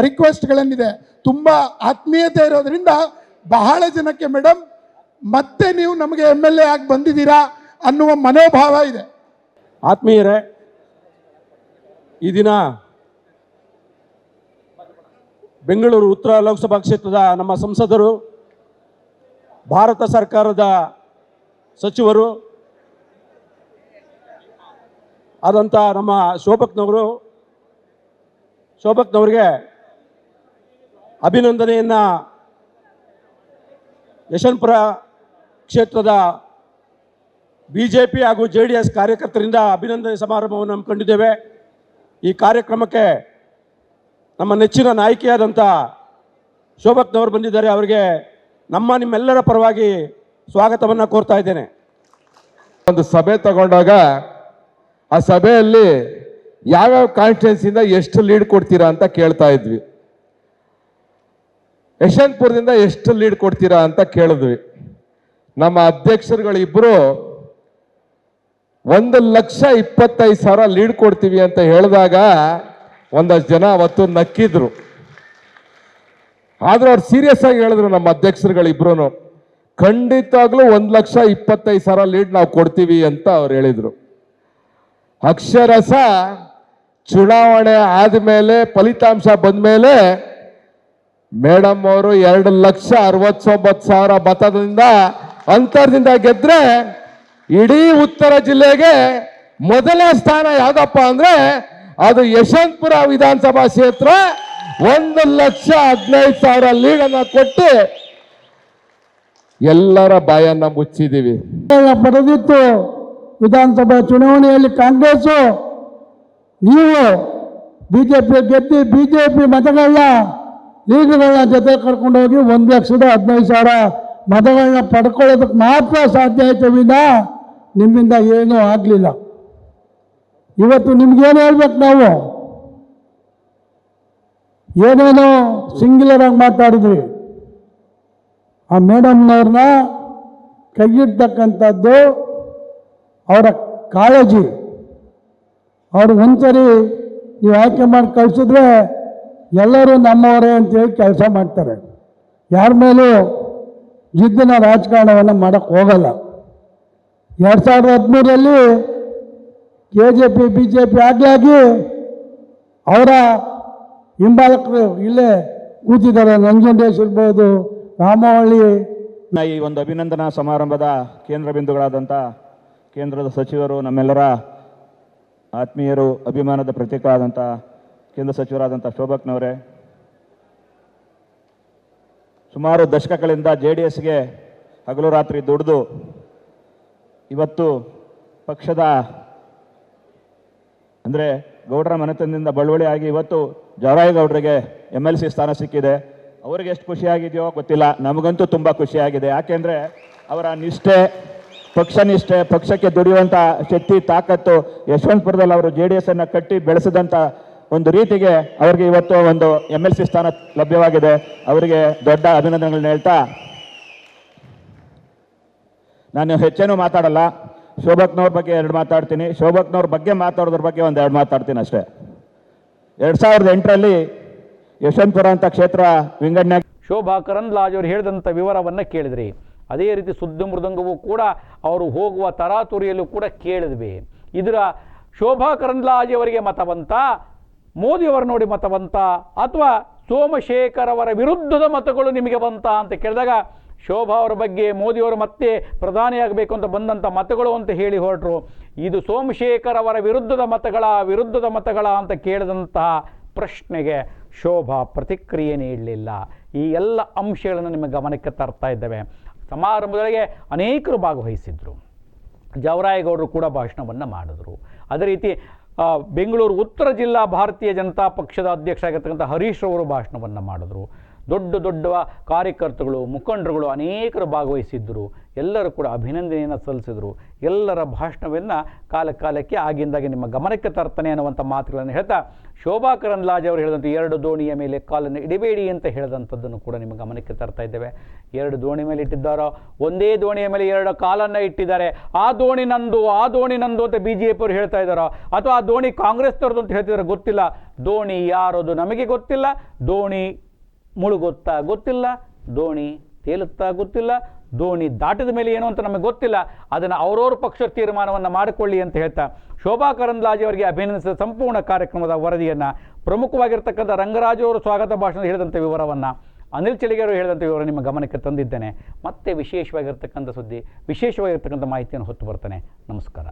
ರಿಕ್ವೆಸ್ಟ್ಗಳೇನಿದೆ ತುಂಬ ಆತ್ಮೀಯತೆ ಇರೋದ್ರಿಂದ ಬಹಳ ಜನಕ್ಕೆ ಮೇಡಮ್ ಮತ್ತೆ ನೀವು ನಮಗೆ ಎಂ ಎಲ್ ಎ ಆಗಿ ಬಂದಿದ್ದೀರಾ ಅನ್ನುವ ಮನೋಭಾವ ಇದೆ. ಆತ್ಮೀಯರೇ ಈ ದಿನ ಬೆಂಗಳೂರು ಉತ್ತರ ಲೋಕಸಭಾ ಕ್ಷೇತ್ರದ ನಮ್ಮ ಸಂಸದರು, ಭಾರತ ಸರ್ಕಾರದ ಸಚಿವರು ಆದಂಥ ನಮ್ಮ ಶೋಭಕ್ನವರು, ಶೋಭಕ್ನವ್ರಿಗೆ ಅಭಿನಂದನೆಯನ್ನು ಯಶವಂತಪುರ ಕ್ಷೇತ್ರದ ಬಿ ಜೆ ಪಿ ಹಾಗೂ ಜೆ ಡಿ ಎಸ್ ಕಾರ್ಯಕರ್ತರಿಂದ ಅಭಿನಂದನೆ ಸಮಾರಂಭವನ್ನು ಹಮ್ಮಿಕೊಂಡಿದ್ದೇವೆ. ಈ ಕಾರ್ಯಕ್ರಮಕ್ಕೆ ನಮ್ಮ ನೆಚ್ಚಿನ ನಾಯಕಿಯಾದಂಥ ಶೋಭಕ್ನವರು ಬಂದಿದ್ದಾರೆ. ಅವರಿಗೆ ನಮ್ಮ ನಿಮ್ಮೆಲ್ಲರ ಪರವಾಗಿ ಸ್ವಾಗತವನ್ನು ಕೋರ್ತಾ ಇದ್ದೇನೆ. ಒಂದು ಸಭೆ ತಗೊಂಡಾಗ ಆ ಸಭೆಯಲ್ಲಿ ಯಾವ್ಯಾವ ಕಾನ್ಸ್ಟಿಟ್ಯೂನ್ಸಿಯಿಂದ ಎಷ್ಟು ಲೀಡ್ ಕೊಡ್ತೀರಾ ಅಂತ ಕೇಳ್ತಾ ಇದ್ವಿ. ಯಶವಂತಪುರದಿಂದ ಎಷ್ಟು ಲೀಡ್ ಕೊಡ್ತೀರಾ ಅಂತ ಕೇಳಿದ್ವಿ. ನಮ್ಮ ಅಧ್ಯಕ್ಷರುಗಳಿಬ್ರು ಒಂದು ಲಕ್ಷ ಇಪ್ಪತ್ತೈದು ಸಾವಿರ ಲೀಡ್ ಕೊಡ್ತೀವಿ ಅಂತ ಹೇಳಿದಾಗ ಒಂದಷ್ಟು ಜನ ಅವತ್ತು ನಕ್ಕಿದ್ರು. ಆದ್ರೆ ಅವ್ರು ಸೀರಿಯಸ್ ಆಗಿ ಹೇಳಿದ್ರು ನಮ್ಮ ಅಧ್ಯಕ್ಷರುಗಳಿಬ್ರು ಖಂಡಿತವಾಗ್ಲೂ ಒಂದು ಲಕ್ಷ ಇಪ್ಪತ್ತೈದು ಸಾವಿರ ಲೀಡ್ ನಾವು ಕೊಡ್ತೀವಿ ಅಂತ ಅವ್ರು ಹೇಳಿದ್ರು. ಅಕ್ಷರಸ ಚುನಾವಣೆ ಆದಮೇಲೆ, ಫಲಿತಾಂಶ ಬಂದಮೇಲೆ ಮೇಡಮ್ ಅವರು ಎರಡು ಲಕ್ಷ ಅರವತ್ತೊಂಬತ್ತು ಸಾವಿರ ಮತದಿಂದ ಅಂತರದಿಂದ ಗೆದ್ರೆ ಇಡೀ ಉತ್ತರ ಜಿಲ್ಲೆಗೆ ಮೊದಲನೇ ಸ್ಥಾನ ಯಾವ್ದಪ್ಪ ಅಂದ್ರೆ ಅದು ಯಶವಂತಪುರ ವಿಧಾನಸಭಾ ಕ್ಷೇತ್ರ. ಒಂದು ಲಕ್ಷ ಹದಿನೈದು ಸಾವಿರ ಲೀಡನ್ನ ಕೊಟ್ಟು ಎಲ್ಲರ ಬಾಯನ್ನ ಮುಚ್ಚಿದೀವಿ ಪಡೆದಿತ್ತು. ವಿಧಾನಸಭಾ ಚುನಾವಣೆಯಲ್ಲಿ ಕಾಂಗ್ರೆಸ್ಸು, ನೀವು ಬಿಜೆಪಿ ಬಿಜೆಪಿ ಗೆದ್ದು ಬಿ ಜೆ ಪಿ ಮತಗಳನ್ನ ಲೀಗ್ಗಳನ್ನ ಜೊತೆ ಕರ್ಕೊಂಡೋಗಿ ಒಂದು ಲಕ್ಷದ ಹದಿನೈದು ಸಾವಿರ ಮತಗಳನ್ನ ಪಡ್ಕೊಳ್ಳೋದಕ್ಕೆ ಮಾತ್ರ ಸಾಧ್ಯ ಆಯ್ತು ವಿನ. ನಿಮ್ಮಿಂದ ಏನೂ ಆಗಲಿಲ್ಲ. ಇವತ್ತು ನಿಮ್ಗೇನು ಹೇಳ್ಬೇಕು ನಾವು? ಏನೇನೋ ಸಿಂಗ್ಯುಲರ್ ಆಗಿ ಮಾತಾಡಿದ್ವಿ ಆ ಮೇಡಮ್ನವ್ರನ್ನ ಕೈಗಿಡ್ತಕ್ಕಂಥದ್ದು ಅವರ ಕಾಳಜಿ. ಅವ್ರಿಗೆ ಒಂದ್ಸರಿ ನೀವು ಆಯ್ಕೆ ಮಾಡಿ ಕಳಿಸಿದ್ರೆ ಎಲ್ಲರೂ ನಮ್ಮವರೇ ಅಂತೇಳಿ ಕೆಲಸ ಮಾಡ್ತಾರೆ. ಯಾರ ಮೇಲೂ ಜಿದ್ದಿನ ರಾಜಕಾರಣವನ್ನು ಮಾಡೋಕ್ಕೆ ಹೋಗಲ್ಲ. ಎರಡು ಸಾವಿರದ ಹದಿಮೂರರಲ್ಲಿ K J P B J P ಆಗಿ ಅವರ ಹಿಂಬಾಲಕರು ಇಲ್ಲೇ ಕೂತಿದ್ದಾರೆ. ನಂಜುಂಡೇಶ್ ಇರ್ಬೋದು, ರಾಮವಳ್ಳಿ. ಈ ಒಂದು ಅಭಿನಂದನಾ ಸಮಾರಂಭದ ಕೇಂದ್ರ ಬಿಂದುಗಳಾದಂಥ ಕೇಂದ್ರದ ಸಚಿವರು, ನಮ್ಮೆಲ್ಲರ ಆತ್ಮೀಯರು, ಅಭಿಮಾನದ ಪ್ರತೀಕ ಆದಂಥ ಕೇಂದ್ರ ಸಚಿವರಾದಂಥ ಶೋಭಕ್ನವರೇ, ಸುಮಾರು ದಶಕಗಳಿಂದ ಜೆ ಡಿ ಎಸ್ಗೆ ಹಗಲು ರಾತ್ರಿ ದುಡಿದು ಇವತ್ತು ಪಕ್ಷದ ಅಂದರೆ ಗೌಡರ ಮನೆತನದಿಂದ ಬಳುವಳಿ ಆಗಿ ಇವತ್ತು ಜವರಾಯಗೌಡರಿಗೆ ಎಂ ಎಲ್ ಸಿ ಸ್ಥಾನ ಸಿಕ್ಕಿದೆ. ಅವರಿಗೆ ಎಷ್ಟು ಖುಷಿಯಾಗಿದೆಯೋ ಗೊತ್ತಿಲ್ಲ. ನಮಗಂತೂ ತುಂಬ ಖುಷಿಯಾಗಿದೆ. ಯಾಕೆಂದರೆ ಅವರ ನಿಷ್ಠೆ, ಪಕ್ಷ ನಿಷ್ಠೆ, ಪಕ್ಷಕ್ಕೆ ದುಡಿಯುವಂಥ ಶಕ್ತಿ, ತಾಕತ್ತು ಯಶವಂತಪುರದಲ್ಲಿ ಅವರು ಜೆ ಡಿ ಅನ್ನು ಕಟ್ಟಿ ಬೆಳೆಸಿದಂಥ ಒಂದು ರೀತಿಗೆ ಅವರಿಗೆ ಇವತ್ತು ಒಂದು ಎಂ ಎಲ್ ಸಿ ಸ್ಥಾನ ಲಭ್ಯವಾಗಿದೆ. ಅವರಿಗೆ ದೊಡ್ಡ ಅಭಿನಂದನೆಗಳನ್ನ ಹೇಳ್ತಾ ನಾನು ಹೆಚ್ಚೇನು ಮಾತಾಡಲ್ಲ. ಶೋಭಕ್ನವ್ರ ಬಗ್ಗೆ ಎರಡು ಮಾತಾಡ್ತೀನಿ. ಶೋಭಕ್ನವ್ರ ಬಗ್ಗೆ ಮಾತಾಡೋದ್ರ ಬಗ್ಗೆ ಒಂದು ಎರಡು ಮಾತಾಡ್ತೀನಿ ಅಷ್ಟೇ. ಎರಡು ಸಾವಿರದ ಎಂಟರಲ್ಲಿ ಯಶವಂತಪುರ ಅಂತ ಕ್ಷೇತ್ರ ವಿಂಗಡಣೆ ಶೋಭಾ ಕರಂದ್ಲಾಜ್ ಅವರು ಹೇಳಿದಂಥ ವಿವರವನ್ನು ಕೇಳಿದ್ರಿ. ಅದೇ ರೀತಿ ಸುದ್ದಿ ಮೃದಂಗವೂ ಕೂಡ ಅವರು ಹೋಗುವ ತರಾತುರಿಯಲ್ಲೂ ಕೂಡ ಕೇಳಿದ್ವಿ. ಇದರ ಶೋಭಾ ಕರಂದ್ಲಾಜ್ ಅವರಿಗೆ ಮತವಂತ ಮೋದಿಯವರು ನೋಡಿ ಮತವಂತ ಅಥವಾ ಸೋಮಶೇಖರ್ ಅವರ ವಿರುದ್ಧದ ಮತಗಳು ನಿಮಗೆ ಬಂತ ಅಂತ ಕೇಳಿದಾಗ ಶೋಭಾ ಅವರ ಬಗ್ಗೆ ಮೋದಿಯವರು ಮತ್ತೆ ಪ್ರಧಾನಿಯಾಗಬೇಕು ಅಂತ ಬಂದಂಥ ಮತಗಳು ಅಂತ ಹೇಳಿ ಹೊರಟರು. ಇದು ಸೋಮಶೇಖರ್ ಅವರ ವಿರುದ್ಧದ ಮತಗಳ ವಿರುದ್ಧದ ಮತಗಳ ಅಂತ ಕೇಳಿದಂತಹ ಪ್ರಶ್ನೆಗೆ ಶೋಭಾ ಪ್ರತಿಕ್ರಿಯೆ ನೀಡಲಿಲ್ಲ. ಈ ಎಲ್ಲ ಅಂಶಗಳನ್ನು ನಿಮ್ಮ ಗಮನಕ್ಕೆ ತರ್ತಾ ಇದ್ದೇವೆ. ಸಮಾರಂಭದೊಳಗೆ ಅನೇಕರು ಭಾಗವಹಿಸಿದ್ರು. ಜವರಾಯಗೌಡರು ಕೂಡ ಭಾಷಣವನ್ನು ಮಾಡಿದ್ರು. ಅದೇ ರೀತಿ ಬೆಂಗಳೂರು ಉತ್ತರ ಜಿಲ್ಲಾ ಭಾರತೀಯ ಜನತಾ ಪಕ್ಷದ ಅಧ್ಯಕ್ಷರಾಗಿರ್ತಕ್ಕಂಥ ಹರೀಶ್ ಅವರು ಭಾಷಣವನ್ನು ಮಾಡಿದ್ರು. ದೊಡ್ಡ ದೊಡ್ಡ ಕಾರ್ಯಕರ್ತರುಗಳು ಮುಖಂಡರುಗಳು ಅನೇಕರು ಭಾಗವಹಿಸಿದ್ದರು. ಎಲ್ಲರೂ ಕೂಡ ಅಭಿನಂದನೆಯನ್ನು ಸಲ್ಲಿಸಿದರು. ಎಲ್ಲರ ಭಾಷಣವನ್ನು ಕಾಲ ಕಾಲಕ್ಕೆ ಆಗಿಂದಾಗೆ ನಿಮ್ಮ ಗಮನಕ್ಕೆ ತರ್ತಾನೆ ಅನ್ನುವಂಥ ಮಾತುಗಳನ್ನು ಹೇಳ್ತಾ, ಶೋಭಾ ಲಾಜ್ ಅವರು ಹೇಳಿದಂಥ ಎರಡು ದೋಣಿಯ ಮೇಲೆ ಕಾಲನ್ನು ಇಡಬೇಡಿ ಅಂತ ಹೇಳಿದಂಥದ್ದನ್ನು ಕೂಡ ನಿಮ್ಮ ಗಮನಕ್ಕೆ ತರ್ತಾ ಇದ್ದೇವೆ. ಎರಡು ದೋಣಿ ಮೇಲೆ ಇಟ್ಟಿದ್ದಾರೋ? ಒಂದೇ ದೋಣಿಯ ಮೇಲೆ ಎರಡು ಕಾಲನ್ನು ಇಟ್ಟಿದ್ದಾರೆ. ಆ ದೋಣಿ ನಂದು, ಆ ದೋಣಿ ನಂದು ಅಂತ ಬಿ ಜೆ ಪಿಯವರು ಹೇಳ್ತಾ ಇದ್ದಾರೋ? ಅಥವಾ ಆ ದೋಣಿ ಕಾಂಗ್ರೆಸ್ನವ್ರದ್ದು ಅಂತ ಹೇಳ್ತಿದ್ದಾರೆ ಗೊತ್ತಿಲ್ಲ. ದೋಣಿ ಯಾರದು ನಮಗೆ ಗೊತ್ತಿಲ್ಲ. ದೋಣಿ ಮುಳುಗುತ್ತಾ ಗೊತ್ತಿಲ್ಲ, ದೋಣಿ ತೇಲುತ್ತಾ ಗೊತ್ತಿಲ್ಲ, ದೋಣಿ ದಾಟಿದ ಮೇಲೆ ಏನು ಅಂತ ನಮಗೆ ಗೊತ್ತಿಲ್ಲ, ಅದನ್ನು ಅವರವ್ರ ಪಕ್ಷ ತೀರ್ಮಾನವನ್ನು ಮಾಡಿಕೊಳ್ಳಿ ಅಂತ ಹೇಳ್ತಾ ಶೋಭಾ ಕರಂದ್ಲಾಜೆ ಅವರಿಗೆ ಅಭಿನಂದಿಸಿದ ಸಂಪೂರ್ಣ ಕಾರ್ಯಕ್ರಮದ ವರದಿಯನ್ನು ಪ್ರಮುಖವಾಗಿರ್ತಕ್ಕಂಥ ರಂಗರಾಜು ಅವರು ಸ್ವಾಗತ ಭಾಷಣ ಹೇಳಿದಂಥ ವಿವರವನ್ನು ಅನಿಲ್ ಚಳಿಗೆಯವರು ಹೇಳಿದಂಥ ವಿವರ ನಿಮ್ಮ ಗಮನಕ್ಕೆ ತಂದಿದ್ದೇನೆ. ಮತ್ತೆ ವಿಶೇಷವಾಗಿರ್ತಕ್ಕಂಥ ಸುದ್ದಿ, ವಿಶೇಷವಾಗಿರ್ತಕ್ಕಂಥ ಮಾಹಿತಿಯನ್ನು ಹೊತ್ತು ಬರ್ತಾನೆ. ನಮಸ್ಕಾರ.